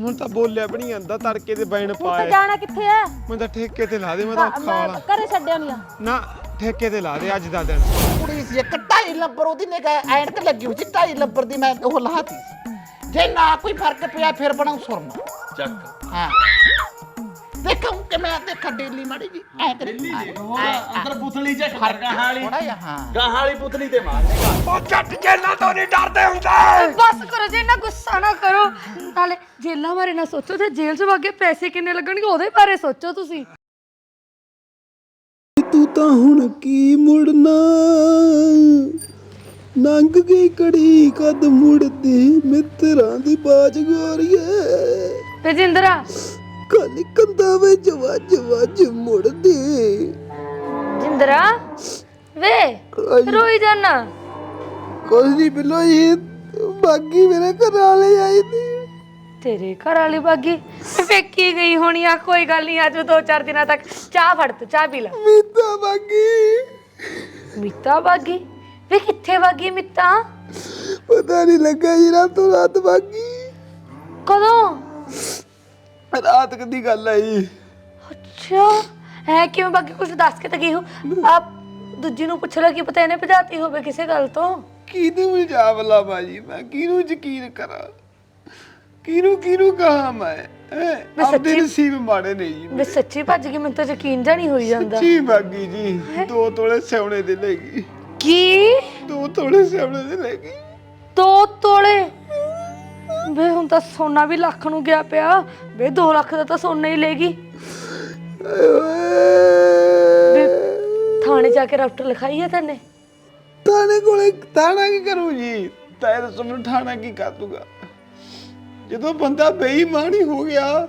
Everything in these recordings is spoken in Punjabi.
ਹੁਣ ਤਾਂ ਬੋਲਿਆ ਵੀ ਨਹੀਂ ਆਂਦਾ ਤੜਕੇ ਦੇ ਬੈਣ ਹੁਣ ਤਾਂ ਜਾਣਾ ਕਿੱਥੇ ਐ? ਮੈਂ ਤਾਂ ਠੇਕੇ ਤੇ ਲਾ ਦੇ ਮੈਂ ਤਾਂ ਔਖਾ ਮੈਂ ਵਾਲਾ ਘਰੇ ਛੱਡਿਆ ਨਹੀਂ ਆ। ਨਾ ਠੇਕੇ ਤੇ ਲਾ ਦੇ ਅੱਜ ਦਾ ਦਿਨ। ਕੁੜੀ ਸੀ ਇੱਕ ਢਾਈ ਲੱਭਰ ਉਹਦੀ ਨੇ ਐਨਕ ਲੱਗੀ ਹੋਈ ਸੀ ਢਾਈ ਲੱਭਰ ਦੀ ਮੈਂ ਉਹ ਲਾਤੀ ਜੇ ਨਾ ਕੋਈ ਫ਼ਰਕ ਪਿਆ ਫਿਰ ਬਣਾਉ ਸੁਰਮਾ। ਚੱਕ। ਹਾਂ। ਦੇਖਾਂ ਕਿ ਮੈਂ ਦੇਖਾਂ ਡੇਲੀ ਮਾੜੀ ਜੀ ਐ ਤੇ ਦਿੱਲੀ ਦੇਖ ਹੋਰ ਅੰਦਰ ਪੁਤਲੀ ਚ ਫਰਕਾ ਹਾਲੀ ਥੋੜਾ ਜਿਹਾ ਹਾਂ। ਗਾਹਾਂ ਵਾਲੀ ਪੁਤਲੀ ਤੇ ਮਾਰ ਉਹ ਜੱਟ ਜੇਲਾਂ ਤੋਂ ਨਹੀਂ ਡਰਦੇ ਹੁੰਦੇ। ਬਸ ਕਰੋ ਜੇ ਇੰਨਾ ਗੁੱਸਾ ਨਾ ਕਰੋ। ਨਾਲੇ ਜੇਲਾਂ ਬਾਰੇ ਨਾ ਸੋਚੋ ਤੇ ਜੇਲ੍ਹ 'ਚ ਵਾਗੇ ਪੈਸੇ ਕਿੰਨੇ ਲੱਗਣਗੇ ਉਹਦੇ ਬਾਰੇ ਸੋਚੋ ਤੁਸੀਂ। ਤੂੰ ਤਾਂ ਹੁਣ ਕੀ ਮੁੜਨਾ? ਨੰਗ ਗਈ ਕੜੀ ਕਦ ਮੁੜਦੀ? ਮਿੱਤਰਾਂ ਦੀ ਬਾਜ ਗੋਰੀਏ। ਤੇ ਜਿੰਦਰਾ ਕਾਲੀ ਕੰਦਾ ਵਿੱਚ ਵੱਜ ਵੱਜ ਮੁੜਦੀ। ਜਿੰਦਰਾ ਵੇ ਰੋਈ ਜਾਨਾ। ਕੁਝ ਨਹੀਂ ਬਿਲੋਈ ਬਾਗੀ ਮੇਰੇ ਘਰ ਵਾਲੇ ਆਈ ਤੀ ਤੇਰੇ ਘਰ ਵਾਲੀ ਬਾਗੀ ਵੇਖੀ ਗਈ ਹੋਣੀ ਆ ਕੋਈ ਗੱਲ ਨਹੀਂ ਅੱਜ ਦੋ ਚਾਰ ਦਿਨਾਂ ਤੱਕ ਚਾਹ ਫੜ ਤੂੰ ਚਾਹ ਪੀ ਲੈ। ਮੀਤਾ ਬਾਗੀ। ਮਿੱਤਾ ਬਾਗੀ? ਵੇ ਕਿੱਥੇ ਬਾਗੀ ਮਿੱਤਾ? ਪਤਾ ਨਹੀਂ ਲੱਗਾ ਜੀ ਰਾਤ ਰਾਤ ਬਾਗੀ। ਕਦੋਂ? ਰਾਤ ਕਦੀ ਗੱਲ ਆਈ ਅੱਛਾ ਹੈ ਕਿਵੇਂ ਬਾਕੀ ਕੁਝ ਦੱਸ ਕੇ ਤਾਂ ਗਈ ਹੋ? ਆਪ ਦੂਜੀ ਨੂੰ ਪੁੱਛ ਲੈ ਕੀ ਪਤਾ ਇਹਨੇ ਭਜਾਤੀ ਹੋਵੇ ਕਿਸੇ ਗੱਲ ਤੋਂ। ਕਿਹਨੂੰ ਇਲਜ਼ਾਮ ਲਾਵਾਂ ਜੀ ਮੈਂ ਕਿਹਨੂੰ ਯਕੀਨ ਕਰਾਂ? ਕਿਹਨੂੰ ਕਿਹਨੂੰ ਕਹਾਂ ਮੈਂ? ਹੈਂ? ਮੈਂ ਆਪਦੇ ਸੱਚੀ- ਨਸੀਬ ਮਾੜੇ ਨੇ ਜੀ ਵੇ ਸੱਚੀ ਭੱਜ ਗਈ ਮੈਨੂੰ ਤਾਂ ਯਕੀਨ ਜਾਂ ਨਹੀਂ ਹੋਈ ਜਾਂਦਾ। ਸੱਚੀ ਬਾਗੀ ਜੀ। ਦੋ ਤੋਲੇ ਸਿਉਣੇ ਦੇ ਲੈ ਗਈ। ਕੀ? ਦੋ ਤੋਲੇ ਸਿਉਣੇ ਦੇ ਲੈ ਗਈ। ਦੋ ਤੋਲੇ? ਵੇ, ਹੁਣ ਤਾਂ ਸੋਨਾ ਵੀ ਲੱਖ ਨੂੰ ਗਿਆ ਪਿਆ। ਵੇ 2 ਲੱਖ ਦਾ ਤਾਂ ਸੋਨਾ ਹੀ ਲੈ ਗਈ। ਵੇ, ਥਾਣੇ ਜਾ ਕੇ ਰਾਫਟਰ ਲਿਖਾਈ ਹੈ ਤੈਨੇ? ਥਾਣੇ ਕੋਲੇ ਤਾਣਾ ਕੀ ਕਰੂ ਜੀ? ਤੈਰ ਮੈਨੂੰ ਥਾਣਾ ਕੀ ਕਰ ਜਦੋਂ ਬੰਦਾ ਬੇਈਮਾਨ ਹੋ ਗਿਆ,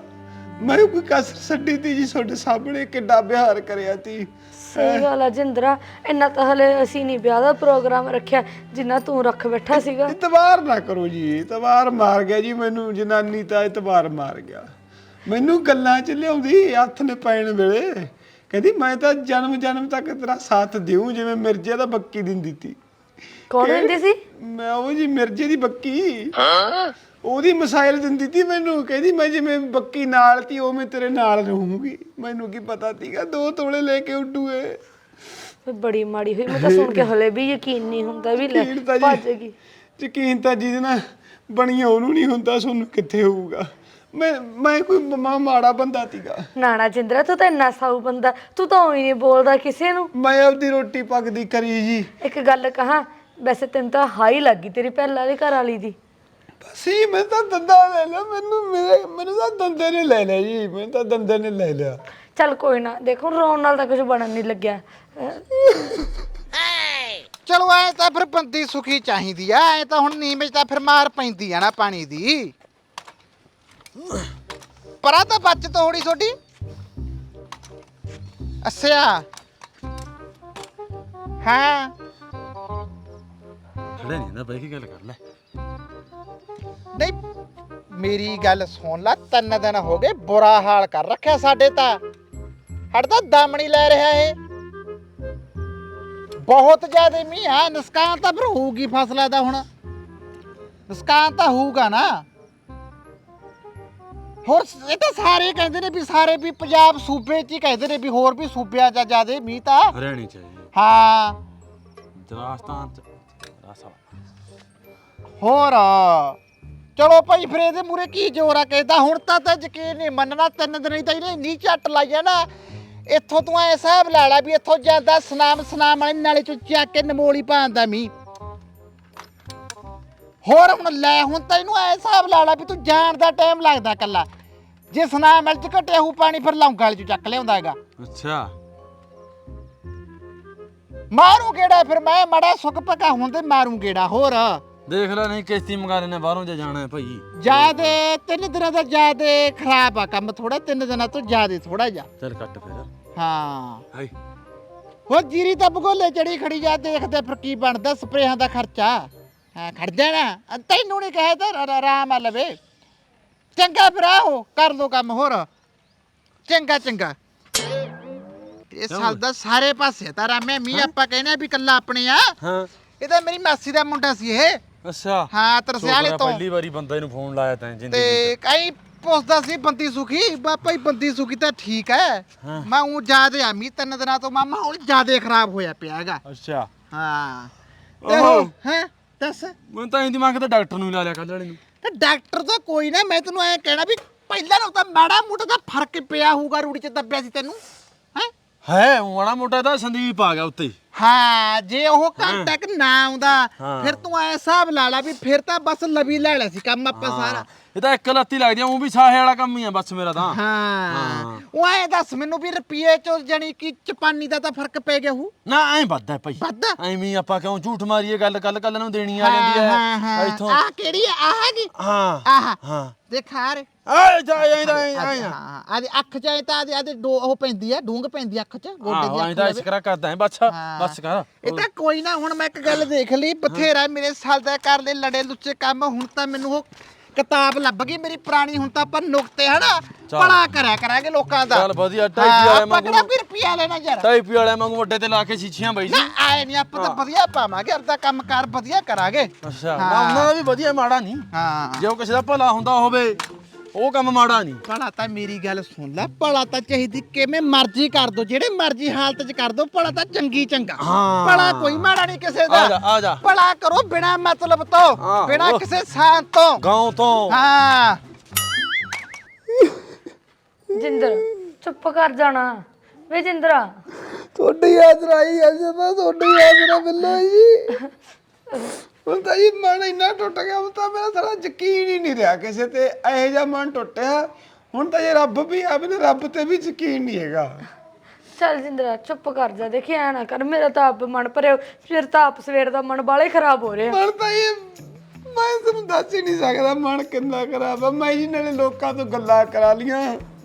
ਮੈਂ ਕੋਈ ਕਸਰ ਛੱਡੀ ਤੀ ਜੀ, ਤੁਹਾਡੇ ਸਾਹਮਣੇ ਕਿੱਡਾ ਵਿਹਾਰ ਕਰਿਆ ਤੀ। ਸਹੀ ਗੱਲ ਆ ਜਿੰਦਰਾ ਇੰਨਾ ਤਾਂ ਹਲੇ ਅਸੀਂ ਨਹੀਂ ਵਿਆਹ ਦਾ ਪ੍ਰੋਗਰਾਮ ਰੱਖਿਆ ਜਿੰਨਾ ਤੂੰ ਰੱਖ ਬੈਠਾ ਸੀਗਾ। ਇਤਬਾਰ ਨਾ ਕਰੋ ਜੀ ਇਤਬਾਰ ਮਾਰ ਗਿਆ ਜੀ ਮੈਨੂੰ ਜਨਾਨੀ ਤਾਂ ਇਤਬਾਰ ਮਾਰ ਗਿਆ। ਮੈਨੂੰ ਗੱਲਾਂ ਚ ਲਿਆਉਂਦੀ ਹੱਥ ਨੇ ਪੈਣ ਵੇਲੇ। ਕਹਿੰਦੀ ਮੈਂ ਤਾਂ ਜਨਮ ਜਨਮ ਤੱਕ ਤੇਰਾ ਸਾਥ ਦਿਉ ਜਿਵੇਂ ਮਿਰਜ਼ੇ ਦਾ ਬੱਕੀ ਦਿੰਦੀ ਤੀ। ਕੌਣ ਹੁੰਦੀ ਸੀ? ਮੈਂ ਉਹ ਜੀ ਮਿਰਜ਼ੇ ਦੀ ਬੱਕੀ। ਉਹਦੀ ਮਸਾਇਲ ਦਿੰਦੀ ਤੀ ਮੈਨੂੰ ਕਹਿੰਦੀ ਮੈਂ ਜਿਵੇਂ ਬੱਕੀ ਨਾਲ ਤੀ ਉਵੇਂ ਤੇਰੇ ਨਾਲ ਰਹੂੰਗੀ। ਮੈਨੂੰ ਕੀ ਪਤਾ ਤੀਗਾ ਦੋ ਤੋਲੇ ਲੈ ਕੇ ਉੱਡੂਏ ਵੇ ਬੜੀ ਮਾੜੀ ਹੋਈ ਮੈਂ ਤਾਂ ਸੁਣ ਕੇ ਹਲੇ ਵੀ ਯਕੀਨ ਨਹੀਂ ਹੁੰਦਾ ਵੀ ਲੈ ਯਕੀਨ ਤਾਂ ਜੀ- ਭੱਜ ਗਈ। ਯਕੀਨ ਤਾਂ ਜਿਹਦੇ ਨਾਲ ਬਣੀਆਂ ਉਹਨੂੰ ਨਹੀਂ ਹੁੰਦਾ ਤੁਹਾਨੂੰ ਕਿੱਥੇ ਹੋਊਗਾ। ਮੈਂ ਮੈਂ ਕੋਈ ਮਾ ਮਾੜਾ ਬੰਦਾ ਤੀਗਾ ਨਾਣਾ ਜਿੰਦਰਾ ਤੂੰ ਤਾਂ ਇੰਨਾ ਸਾਊ ਬੰਦਾ ਤੂੰ ਤਾਂ ਉਹੀ ਨਹੀਂ ਬੋਲਦਾ ਕਿਸੇ ਨੂੰ। ਮੈਂ ਆਪਦੀ ਰੋਟੀ ਪੱਕਦੀ ਕਰੀ ਜੀ। ਇੱਕ ਗੱਲ ਕਹਾਂ ਵੈਸੇ ਤੈਨੂੰ ਤਾਂ ਹਾਈ ਲੱਗੀ ਤੇਰੀ ਪਹਿਲਾਂ ਵਾਲੀ ਘਰ ਵਾਲੀ ਦੀ। ਸੀ ਮੈਂ ਤਾਂ ਦੰਦਾ ਲੈ ਲਿਆ ਮੈਨੂੰ ਮੇਰੇ ਮੈਨੂੰ ਤਾਂ ਦੰਦੇ ਨੇ ਲੈ ਲਿਆ ਜੀ ਮੈਨੂੰ ਤਾਂ ਦੰਦੇ ਨੇ ਲੈ ਲਿਆ। ਚੱਲ ਕੋਈ ਨਾ ਦੇਖੋ ਰੋਣ ਨਾਲ ਤਾਂ ਕੁਝ ਬਣਨ ਨਹੀਂ ਲੱਗਿਆ। ਚਲੋ ਐ ਤਾਂ ਫਿਰ ਬੰਦੀ ਸੁਖੀ ਚਾਹੀਦੀ ਆ ਐ ਤਾਂ ਹੁਣ ਨੀਵੇਂ 'ਚ ਤਾਂ ਫਿਰ ਮਾਰ ਪੈਂਦੀ ਆ ਨਾ ਪਾਣੀ ਦੀ। ਪਰਾ ਤਾਂ ਬੱਚ ਤੋੜੀ ਛੋਟੀ ਅੱਛਾ। ਹਾਂ? ਖੜੇ ਨਹੀਂ ਨਾ ਬਈ ਕੀ ਗੱਲ ਕਰ ਲੈ। ਨਹੀਂ ਮੇਰੀ ਗੱਲ ਸੁਣ ਲੈ ਤਿੰਨ ਦਿਨ ਹੋ ਗਏ ਬੁਰਾ ਹਾਲ ਕਰ ਰੱਖਿਆ ਸਾਡੇ ਤਾਂ। ਹੜਦਾ ਦਮ ਨਹੀਂ ਲੈ ਰਿਹਾ ਇਹ। ਬਹੁਤ ਜ਼ਿਆਦਾ ਮੀਂਹ ਆ ਨੁਕਸਾਨ ਤਾਂ ਫਿਰ ਹੋਊਗੀ ਫਸਲਾਂ ਦਾ ਹੁਣ। ਨੁਕਸਾਨ ਤਾਂ ਹੋਊਗਾ ਨਾ। ਹੋਰ ਸ- ਇਹ ਤਾਂ ਸਾਰੇ ਕਹਿੰਦੇ ਨੇ ਵੀ ਸਾਰੇ ਵੀ ਪੰਜਾਬ ਸੂਬੇ 'ਚ ਹੀ ਕਹਿੰਦੇ ਨੇ ਵੀ ਹੋਰ ਵੀ ਸੂਬਿਆਂ 'ਚ ਜ਼ਿਆਦੇ ਮੀਂਹ ਤਾਂ। ਹਰਿਆਣੀ ਚਾਹੀਏ ਹਾਂ। ਰਾਜਸਥਾਨ ਚ। ਰਾਸਾ ਹੋਰ। ਚਲੋ ਭਾਈ ਫਿਰ ਇਹਦੇ ਮੂਰੇ ਕੀ ਜ਼ੋਰ ਆ ਕਹਿੰਦਾ ਹੁਣ ਤਾਂ ਤਾਂ ਯਕੀਨ ਨਹੀਂ ਮੰਨਣਾ ਤਿੰਨ ਦਿਨ ਹੀ ਤਾਂ ਇਹਨੇ ਨੀ ਝੱਟ ਲਾਈਆ ਨਾ। ਇੱਥੋਂ ਤੂੰ ਐ ਹਿਸਾਬ ਲਾ ਲਾ ਵੀ ਇੱਥੋਂ ਜਾਂਦਾ ਸਨਾਮ ਸਨਾਮ ਵਾਲੇ ਨਾਲੇ ਚੋਂ ਚੱਕ ਕੇ ਨਮੋਲੀ ਪਾਉਂਦਾ ਮੀ ਹੋਰ ਹੁਣ ਲੈ ਹੁਣ ਤਾਂ ਇਹਨੂੰ ਐ ਹਿਸਾਬ ਲਾ ਲਾ ਵੀ ਤੂੰ ਜਾਣ ਦਾ ਟਾਈਮ ਲੱਗਦਾ ਕੱਲਾ ਜੇ ਸਨਾਮ ਮਿਲ ਚ ਘਟਿਆ ਹੂ ਪਾਣੀ ਫਿਰ ਲੌਂਗਾ ਵਾਲੇ ਚੋਂ ਚੱਕ ਲਿਆਉਂਦਾ ਹੈਗਾ। ਅੱਛਾ। ਮਾਰੂ ਗੇੜਾ ਫਿਰ ਮੈਂ ਮੜਾ ਸੁੱਕ ਪਕਾ ਹੁੰਦੇ ਮਾਰੂ ਗੇੜਾ ਹੋਰ। ਦੇਖ ਲੈ ਨਹੀਂ ਕਿਸ਼ਤੀ ਮੰਗਾ ਲੈਣੇ ਬਾਹਰੋਂ ਜੇ ਜਾਣਾ ਹੈ ਭਾਈ। ਜਿਆਦੇ ਤਿੰਨ ਦਿਨਾਂ ਦਾ ਜਿਆਦੇ ਖਰਾਬ ਆ ਕੰਮ ਥੋੜਾ ਤਿੰਨ ਦਿਨਾਂ ਤੋਂ ਜਿਆਦੇ ਥੋੜਾ ਜਿਹਾ। ਚੱਲ ਕੱਟ ਫਿਰ। ਹਾਂ। ਹਾਈ ਹੋਰ ਜੀਰੀ ਤਾਂ ਭਗੋਲੇ ਚੜੀ ਖੜੀ ਜਾ ਦੇਖਦੇ ਫਿਰ ਕੀ ਬਣਦਾ ਸਪਰੇਹਾਂ ਦਾ ਖਰਚਾ। ਹਾਂ ਖੜ ਜਾਣਾ ਤੈਨੂੰ ਨਹੀਂ ਕਹੇ ਤਾਂ ਰ- ਆਰਾਮ ਆ ਲਵੇ। ਚੰਗਾ ਫਿਰ ਆਹੋ ਕਰ ਲੋ ਕੰਮ ਹੋਰ। ਚੰਗਾ ਚੰਗਾ। ਇਹ ਸਾਲ ਦਾ ਸਾਰੇ ਪਾਸੇ ਤਾਂ ਰਾਮੇ ਮੀ ਆਪਾਂ ਕਹਿੰਦੇ ਆ ਵੀ ਕੱਲਾ ਆਪਣੇ ਆ। ਹਾਂ। ਇਹ ਤਾਂ ਮੇਰੀ ਮਾਸੀ ਦਾ ਮੁੰਡਾ ਸੀ ਇਹ। ਅੱਛਾ। ਹਾਂ ਤਰਸਿਆਲੇ ਆ ਤੋਂ। ਪਹਿਲੀ ਵਾਰੀ ਬੰਦਾ ਇਹਨੂੰ ਫੋਨ ਲਾਇਆ ਤੈਂ ਜ਼ਿੰਦਗੀ ਤੇ ਕਈ ਪੁੱਛਦਾ ਸੀ ਬੰਦੀ ਸੁਖੀ? ਬਾਪਾ ਹੀ ਬੰਦੀ ਸੁਖੀ ਤਾਂ ਠੀਕ ਹੈ। ਮੈਂ ਉਹ ਜਿਆਦੇ ਆਮੀ ਤਿੰਨ ਦਿਨਾਂ ਤੋਂ ਮਾਮਾ ਹੁਣ ਜਿਆਦੇ ਖਰਾਬ ਹੋਇਆ ਪਿਆ ਹੈਗਾ। ਅੱਛਾ। ਹਾਂ। ਤੇ ਓਹੋ। ਹੈ ਦੱਸ। ਮੈਨੂੰ ਤਾਂ ਇੰਦੀ ਦਿਮਾਗ ਤੇ ਡਾਕਟਰ ਨੂੰ ਹੀ ਲਾ ਲਿਆ ਕੱਲ ਵਾਲੇ ਨੂੰ ਤੇ ਡਾਕਟਰ ਤਾਂ ਕੋਈ ਨਾ ਮੈਂ ਤੈਨੂੰ ਐ ਕਹਿਣਾ ਵੀ ਪਹਿਲਾਂ ਨੂੰ ਤਾਂ ਮਾੜਾ ਮੋਟਾ ਤਾਂ ਫ਼ਰਕ ਪਿਆ ਹੋਊਗਾ ਰੂੜੀ ਚ ਦੱਬਿਆ ਸੀ ਤੈਨੂੰ। ਹੈ? ਹੈ ਮਾੜਾ ਮੋਟਾ ਤਾਂ ਸੰਦੀਪ ਆ ਗਿਆ ਉੱਤੇ ਹੀ। ਹਾਂ ਜੇ ਉਹ ਘੰਟਾ ਕਿ ਨਾ ਆਉਂਦਾ। ਫਿਰ ਤੂੰ ਐ ਹਿਸਾਬ ਲਾ ਲਾ ਵੀ ਫਿਰ ਤਾਂ ਬਸ ਲਵੀ ਲੈ ਲਿਆ ਸੀ ਕੰਮ ਆਪਾਂ ਸਾਰਾ। ਇਹ ਤਾਂ ਇੱਕ ਲੱਤੀ ਲੱਗਦੀ ਆ ਉਹ ਵੀ ਸਾਹੇ ਵਾਲਾ ਕੰਮ ਹੀ ਆ ਬਸ ਮੇਰਾ ਤਾਂ। ਹਾਂ। ਉਹ ਐ ਦੱਸ ਮੈਨੂੰ ਵੀ ਰੁਪਏ ਚੋਂ ਜਾਨੀ ਕਿ ਚਪਾਨੀ ਦਾ ਤਾਂ ਫ਼ਰਕ ਪੈ ਗਿਆ ਹੂ? ਨਾ ਐਂ ਵੱਧਦਾ ਭਾਈ। ਵੱਧਦਾ? ਐਵੇਂ ਆਪਾਂ ਕਿਉਂ ਝੂਠ ਮਾਰੀਏ ਗੱਲ ਕੱਲ ਕੱਲ ਨੂੰ ਦੇਣੀ ਆ ਜਾਂਦੀ ਹੈ ਇੱਥੋਂ ਆਹ ਕਿਹੜੀ ਆ? ਆਹ ਹੈਗੀ? ਹਾਂ ਆਹ। ਹਾਂ। ਦੇਖਾ ਰੇ। ਆ ਜਾ ਜਾਂਦਾ ਐਂ ਐਂ ਹਾਂ ਆਦੇ ਅੱਖ ਚ ਐ ਤਾਂ ਆਦੇ ਆਦੇ ਡੋ ਉਹ ਪੈਂਦੀ ਆ ਡੂੰਗ ਪੈਂਦੀ ਆ ਅੱਖ ਚ ਗੋਡੇ ਆਹੋ ਦੀ ਐਂ ਅੱਖ ਤਾਂ ਲਵੇ। ਇਸ਼ਕਰਾ ਕਰਦਾ ਹੈ ਬਸ ਹਾਂ। ਬਸ ਕਰ ਇਹ ਤਾਂ ਕੋਈ ਨਾ ਹੁਣ ਮੈਂ ਇੱਕ ਗੱਲ ਦੇਖ ਲਈ ਬਥੇਰਾ ਮੇਰੇ ਸਾਲ ਦਾ ਕਰ ਲੈ ਲੜੇ ਲੁੱਚੇ ਕੰਮ ਹੁਣ ਤਾਂ ਮੈਨੂੰ ਉਹ ਕਿਤਾਬ ਲੱਭ ਗਈ ਮੇਰੀ ਪੁਰਾਣੀ ਹੁਣ ਤਾਂ ਆਪਾਂ ਨੁਕਤੇ ਹਨਾ ਚੱਲ। ਭਲਾ ਕਰਿਆ ਕਰਾਂਗੇ ਲੋਕਾਂ ਦਾ ਚੱਲ ਵਧੀਆ, ਢਾਈ ਹਾਂ, ਵਾਲੇ ਆਪਾਂ। ਕਿਹੜਾ ਵੀ ਰੁਪਿਆ ਲੈਣਾ ਯਾਰ ਟਾਈਪੀ ਵਾਲੇ ਵਾਂਗੂ ਵੱਡੇ ਤੇ ਲਾ ਕੇ ਸ਼ੀਸ਼ੀਆਂ ਬਈ ਨਾ ਜੀ ਆਏ ਨਹੀਂ ਆਪਾਂ ਤਾਂ ਵਧੀਆ ਪਾਵਾਂਗੇ ਆਪਦਾ ਕੰਮ ਕਾਰ ਵਧੀਆ ਕਰਾਂਗੇ ਅੱਛਾ ਹਾਂ। ਨਾ ਉਹਨਾਂ ਦਾ ਵੀ ਵਧੀਆ ਮਾੜਾ ਨਹੀਂ ਹਾਂ ਜੇ ਉਹ ਕਿਸੇ ਦਾ ਭਲਾ ਹੁੰਦਾ ਹੋਵੇ ਉਹ ਕੰਮ ਮਾੜਾ ਨਹੀਂ। ਭਲਾ ਤਾਂ ਮੇਰੀ ਗੱਲ ਸੁਣ ਲੈ ਭਲਾ ਤਾਂ ਚਾਹੀਦੀ ਕਿਵੇਂ ਮਰਜ਼ੀ ਕਰ ਦੋ ਜਿਹੜੇ ਮਰਜ਼ੀ ਹਾਲਤ 'ਚ ਕਰ ਦੋ ਭਲਾ ਤਾਂ ਚੰਗੀ ਚੰਗਾ। ਹਾਂ। ਭਲਾ ਕੋਈ ਮਾੜਾ ਨਹੀਂ ਕਿਸੇ ਆ ਜਾ ਦਾ ਆ ਜਾ। ਭਲਾ ਕਰੋ ਬਿਨਾ ਮਤਲਬ ਤੋਂ ਬਿਨਾ ਉਹ। ਕਿਸੇ ਸਾਨ ਤੋਂ। ਗਾਉਂ ਤੋਂ। ਹਾਂ। ਜਿੰਦਰ ਚੁੱਪ ਕਰ ਜਾਣਾ। ਵੇ ਜਿੰਦਰਾ। ਤੁਹਾਡੀ ਯਾਦ ਰਾਈ ਐ ਜਦਾ ਤੁਹਾਡੀ ਨਾ ਮਿਲੋ ਜੀ। ਹੁਣ ਤਾਂ ਜੀ ਮਨ ਇੰਨਾ ਟੁੱਟ ਗਿਆ ਹੁਣ ਤਾਂ ਮੇਰਾ ਸਾਰਾ ਯਕੀਨ ਹੀ ਨਹੀਂ ਰਿਹਾ ਕਿਸੇ ਤੇ ਇਹੋ ਜਿਹਾ ਮਨ ਟੁੱਟਿਆ। ਹੁਣ ਤਾਂ ਜੇ ਰੱਬ ਵੀ ਆਵੇ ਨਾ ਰੱਬ ਤੇ ਵੀ ਯਕੀਨ ਨਹੀਂ ਹੈਗਾ। ਚੱਲ ਜਿੰਦਰਾ ਚੁੱਪ ਕਰ ਜਾ ਦੇਖੀ ਐ ਨਾ ਕਰ ਮੇਰਾ ਤਾਂ ਆਪ ਮਨ ਭਰਿਆ ਫਿਰ ਤਾਂ ਆਪ ਸਵੇਰ ਦਾ ਮਨ ਬਾਲੇ ਖਰਾਬ ਹੋ ਰਿਹਾ। ਮਨ ਤਾਂ ਇਹ ਮੈਂ ਤੁਹਾਨੂੰ ਦੱਸ ਹੀ ਨਹੀਂ ਸਕਦਾ ਮਨ ਕਿੰਨਾ ਖਰਾਬ ਆ। ਮੈਂ ਜੀ ਨਾਲੇ ਲੋਕਾਂ ਤੋਂ ਗੱਲਾਂ ਕਰਾ ਲੀਆਂ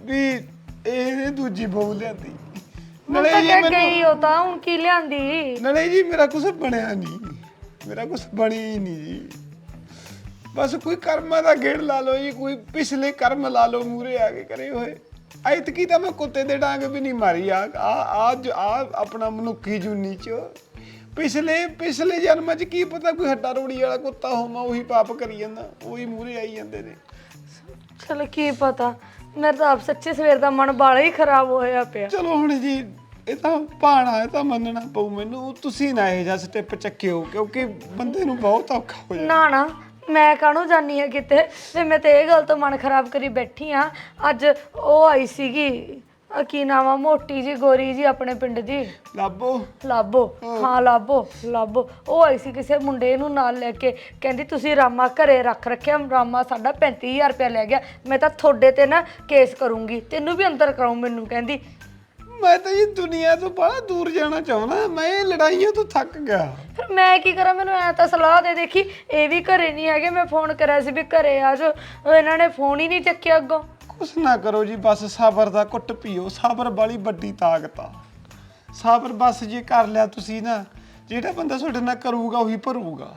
ਵੀ ਇਹ ਦੂਜੀ ਬਹੂ ਲਿਆਂਦੀ। ਹੁਣ ਤਾਂ ਜੀ ਕਹਿ ਮੈਨੂੰ ਗਈ ਉਹ ਤਾਂ ਹੁਣ ਕੀ ਲਿਆਂਦੀ? ਨਾਲੇ ਜੀ ਮੇਰਾ ਕੁਝ ਬਣਿਆ ਨਹੀਂ। ਮੇਰਾ ਕੁਝ ਬਣਿਆ ਹੀ ਨਹੀਂ ਜੀ। ਬਸ ਕੋਈ ਕਰਮਾਂ ਦਾ ਗੇੜ ਲਾ ਲਓ ਜੀ ਕੋਈ ਪਿਛਲੇ ਕਰਮ ਲਾ ਲਓ ਮੂਰੇ ਆ ਕੇ ਕਰੇ ਹੋਏ। ਐਤਕੀ ਤਾਂ ਮੈਂ ਕੁੱਤੇ ਦੇ ਡਾਂਗ ਵੀ ਨਹੀਂ ਮਾਰੀ ਆ ਆ ਆ ਆ ਆਪਣਾ ਮਨੁੱਖੀ ਜੁਨੀ ਚ। ਪਿਛਲੇ ਪਿਛਲੇ ਜਨਮ ਚ ਕੀ ਪਤਾ ਕੋਈ ਹੱਡਾ ਰੋੜੀ ਵਾਲਾ ਕੁੱਤਾ ਹੋਵਾਂ ਉਹੀ ਪਾਪ ਕਰੀ ਜਾਂਦਾ ਉਹੀ ਮੂਰੇ ਆਈ ਜਾਂਦੇ ਨੇ। ਚਲ ਕੀ ਪਤਾ ਮੇਰਾ ਤਾਂ ਆਪ ਸੱਚੇ ਸਵੇਰ ਦਾ ਮਨ ਬਾਲਾ ਹੀ ਖਰਾਬ ਹੋਇਆ ਪਿਆ। ਚਲੋ ਹੁਣ ਜੀ ਇਹ ਤਾਂ ਪਾਣਾ ਇਹ ਤਾਂ ਮੰਨਣਾ ਪਊ ਮੈਨੂੰ। ਤੁਸੀਂ ਨਾ ਇਹ ਜਿਹਾ ਸਟੈਪ ਚੱਕਿਓ ਕਿਉਂਕਿ ਬੰਦੇ ਨੂੰ ਬਹੁਤ ਔਖਾ ਹੋ ਜਾਂਦਾ। ਨਾ ਨਾ ਮੈਂ ਕਾਹਨੂੰ ਜਾਨੀ ਆ ਕਿਤੇ? ਤੇ ਮੈਂ ਤੇ ਇਹ ਗੱਲ ਤੋਂ ਮਨ ਖਰਾਬ ਕਰੀ ਬੈਠੀ ਆ ਅੱਜ ਉਹ ਆਈ ਸੀਗੀ ਆ ਕੀ ਨਾਮ ਆ ਮੋਟੀ ਜੀ ਗੋਰੀ ਜੀ ਆਪਣੇ ਪਿੰਡ ਦੀ। ਲੱਭੋ ਲਾਬੋ ਹਾਂ। ਲਾਬੋ ਲਾਬੋ। ਉਹ ਆਈ ਸੀ ਕਿਸੇ ਮੁੰਡੇ ਨੂੰ ਨਾਲ ਲੈ ਕੇ। ਕਹਿੰਦੀ ਤੁਸੀਂ ਰਾਮਾ ਘਰੇ ਰੱਖ ਰੱਖਿਆ ਰਾਮਾ ਸਾਡਾ 35000 ਰੁਪਇਆ ਲੈ ਗਿਆ। ਮੈਂ ਤਾਂ ਤੁਹਾਡੇ ਤੇ ਨਾ ਕੇਸ ਕਰੂੰਗੀ। ਤੈਨੂੰ ਵੀ ਅੰਦਰ ਕਰਾਉਂ ਮੈਨੂੰ ਕਹਿੰਦੀ। ਮੈਂ ਤਾਂ ਜੀ ਦੁਨੀਆ ਤੋਂ ਬੜਾ ਦੂਰ ਜਾਣਾ ਚਾਹੁੰਦਾ। ਮੈਂ ਇਹ ਲੜਾਈਆਂ ਤੋਂ ਥੱਕ ਗਿਆ। ਫਿਰ ਮੈਂ ਕੀ ਕਰਾਂ? ਮੈਨੂੰ ਐ ਤਾਂ ਸਲਾਹ ਦੇ ਦੇਖੀ ਇਹ ਵੀ ਘਰੇ ਨਹੀਂ ਹੈਗੇ। ਮੈਂ ਫੋਨ ਕਰਿਆ ਸੀ ਵੀ ਘਰੇ ਆ ਉਹ ਇਹਨਾਂ ਨੇ ਫੋਨ ਹੀ ਨਹੀਂ ਚੱਕਿਆ ਅੱਗੋਂ। ਕੁਛ ਨਾ ਕਰੋ ਜੀ ਬਸ ਸਬਰ ਦਾ ਕੁੱਟ ਪੀਓ। ਸਬਰ ਬੜੀ ਵੱਡੀ ਤਾਕਤ ਆ। ਸਬਰ ਬਸ ਜੇ ਕਰ ਲਿਆ ਤੁਸੀਂ ਨਾ ਜਿਹੜਾ ਬੰਦਾ ਤੁਹਾਡੇ ਨਾਲ ਕਰੂਗਾ ਉਹੀ ਭਰੂਗਾ।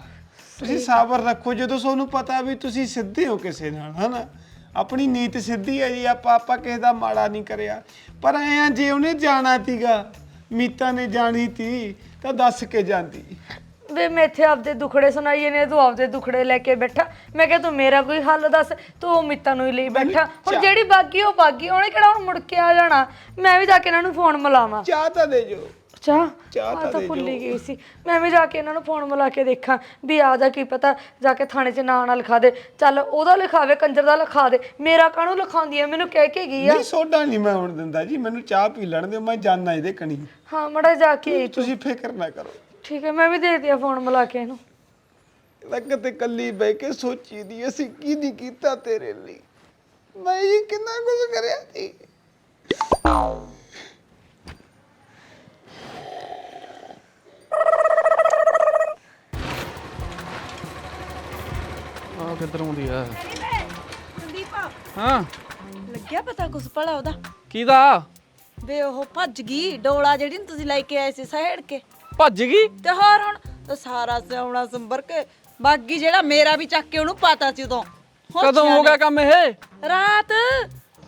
ਤੁਸੀਂ ਸਬਰ ਰੱਖੋ। ਜਦੋਂ ਤੁਹਾਨੂੰ ਪਤਾ ਵੀ ਤੁਸੀਂ ਸਿੱਧੇ ਹੋ ਕਿਸੇ ਨਾਲ ਹਨਾ? ਆਪਣੀ ਨੀਤ ਸਿੱਧੀ ਹੈ ਜੀ ਆਪਾਂ ਆਪਾਂ ਕਿਸੇ ਦਾ ਮਾੜਾ ਨਹੀਂ ਕਰਿਆ। ਪਰ ਐ ਆ ਜੇ ਉਹਨੇ ਜਾਣਾ ਤੀਗਾ ਮੀਤਾ ਨੇ ਜਾਣੀ ਤੀ ਤਾਂ ਦੱਸ ਕੇ ਜਾਂਦੀ। ਵੇ ਮੈਂ ਇੱਥੇ ਆਪਦੇ ਦੁਖੜੇ ਸੁਣਾਈਏ ਨੇ ਤੂੰ ਆਪਦੇ ਦੁਖੜੇ ਲੈ ਕੇ ਬੈਠਾ। ਮੈਂ ਕਿਹਾ ਤੂੰ ਮੇਰਾ ਕੋਈ ਹੱਲ ਦੱਸ ਤੂੰ ਉਹ ਮਿੱਤਾਂ ਨੂੰ ਹੀ ਲਈ ਬੈਠਾ। ਹੁਣ ਜਿਹੜੀ ਬਾਗੀ ਉਹ ਬਾਗੀ ਉਹਨੇ ਕਿਹੜਾ ਹੁਣ ਮੁੜ ਕੇ ਆ ਜਾਣਾ? ਮੈਂ ਵੀ ਜਾ ਕੇ ਇਹਨਾਂ ਨੂੰ ਫੋਨ ਮਿਲਾਵਾਂ। ਚਾਹ ਤਾਂ ਦੇ ਜੋ। ਚਾਹ? ਚਾਹ ਤਾਂ ਤਾਂ ਦੇ ਭੁੱਲ ਹੀ ਜਾਓ। ਗਈ ਸੀ। ਮੈਂ ਵੀ ਜਾ ਕੇ ਇਹਨਾਂ ਨੂੰ ਫੋਨ ਮਿਲਾ ਕੇ ਦੇਖਾਂ ਵੀ ਆ ਜਾ ਕੀ ਪਤਾ ਜਾ ਕੇ ਥਾਣੇ 'ਚ ਨਾਂ ਨਾ ਲਿਖਾ ਦੇ। ਚੱਲ ਉਹਦਾ ਲਿਖਾਵੇ ਕੰਜਰ ਦਾ ਲਿਖਾ ਦੇ। ਮੇਰਾ ਕਾਹਨੂੰ ਲਿਖਾਉਂਦੀ ਐ? ਮੈਨੂੰ ਕਹਿ ਕੇ ਗਈ ਆ। ਨਹੀਂ ਸੋਡਾ ਨਹੀਂ ਮੈਂ ਹੁਣ ਦਿੰਦਾ ਜੀ। ਮੈਨੂੰ ਚਾਹ ਪੀ ਲੈਣ ਦਿਓ ਮੈਂ ਜਾਣਾ ਇਹਦੇ ਕਣੀ। ਹਾਂ ਮੜਾ ਜਾ ਕੇ ਆਈ ਤੂੰ। ਤੁਸੀਂ ਫਿਕਰ ਨਾ ਕਰੋ। ਠੀਕ ਹੈ ਮੈਂ ਵੀ ਦੇ ਦਿਆ ਫੋਨ ਮਿਲਾ ਕੇ ਇਹਨੂੰ। ਮੈਂ ਕਿਤੇ ਕੱਲੀ ਬਹਿ ਕੇ ਸੋਚੀ ਦੀ ਅਸੀਂ ਕੀ ਨਹੀਂ ਕੀਤਾ ਤੇਰੇ ਲਈ? ਮੈਂ ਜੀ ਕਿੰਨਾ ਕੁਝ ਕਰਿਆ ਸੀ ਆ ਕਿੱਧਰ ਆਉਂਦੀ ਆ? ਸੰਦੀਪ ਹਾਂ। ਲੱਗਿਆ ਪਤਾ ਕੁਛ ਭਲਾ ਉਹਦਾ? ਕਿਹਦਾ? ਵੇ ਉਹ ਭੱਜ ਗਈ ਡੋਲਾ ਜਿਹੜੀ ਨੂੰ ਤੁਸੀਂ ਲੈ ਕੇ ਆਏ ਸੀ ਸਹਿੜ ਕੇ। ਭੱਜ ਗਈ? ਤੇ ਹੋਰ ਹੁਣ ਤੇ ਸਾਰਾ ਸਿਆਉਣਾ ਸੰਭਰ ਕੇ ਬਾਗੀ ਜਿਹੜਾ ਮੇਰਾ ਵੀ ਚੱਕ ਕੇ ਉਹਨੂੰ ਪਤਾ ਸੀ ਉਦੋਂ। ਕਦੋਂ ਹੋ ਗਿਆ ਕੰਮ ਇਹ? ਰਾਤ।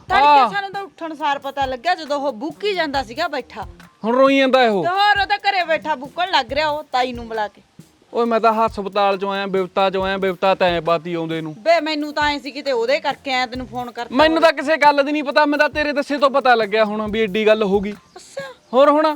ਤੜਕੇ ਸਾਨੂੰ ਤਾਂ ਉੱਠਣ ਸਾਰ ਪਤਾ ਲੱਗਿਆ ਜਦੋਂ ਉਹ ਬੁੱਕੀ ਜਾਂਦਾ ਸੀਗਾ ਬੈਠਾ। ਹੁਣ ਰੋਈ ਜਾਂਦਾ ਇਹੋ। ਤੇ ਹੋਰ ਉਹਦਾ ਘਰੇ ਬੈਠਾ ਬੁੱਕਣ ਲੱਗ ਰਿਹਾ ਉਹ ਤਾਈ ਨੂੰ ਬੁਲਾ ਕੇ। ਓਏ ਮੈਂ ਤਾਂ ਹਸਪਤਾਲ ਚੋਂ ਆਇਆ ਬਿਵਤਾ ਚੋਂ ਆਇਆ ਬਿਵਤਾ ਤੈਂ ਪਾਤੀ ਆਉਂਦੇ ਨੂੰ। ਬੇ ਮੈਨੂੰ ਤਾਂ ਐ ਸੀ ਕਿਤੇ ਉਹਦੇ ਕਰਕੇ ਆਇਆ ਤੈਨੂੰ ਫੋਨ ਕਰਤਾ ਮੈਨੂੰ ਤਾਂ ਕਿਸੇ ਗੱਲ ਦੀ ਨਹੀਂ ਪਤਾ ਮੈਂ ਤਾਂ ਤੇਰੇ ਦੱਸੇ ਤੋਂ ਪਤਾ ਲੱਗਿਆ ਹੁਣ ਵੀ ਏਡੀ ਗੱਲ ਹੋ ਗਈ। ਅੱਛਾ। ਹੋਰ ਹੁਣ?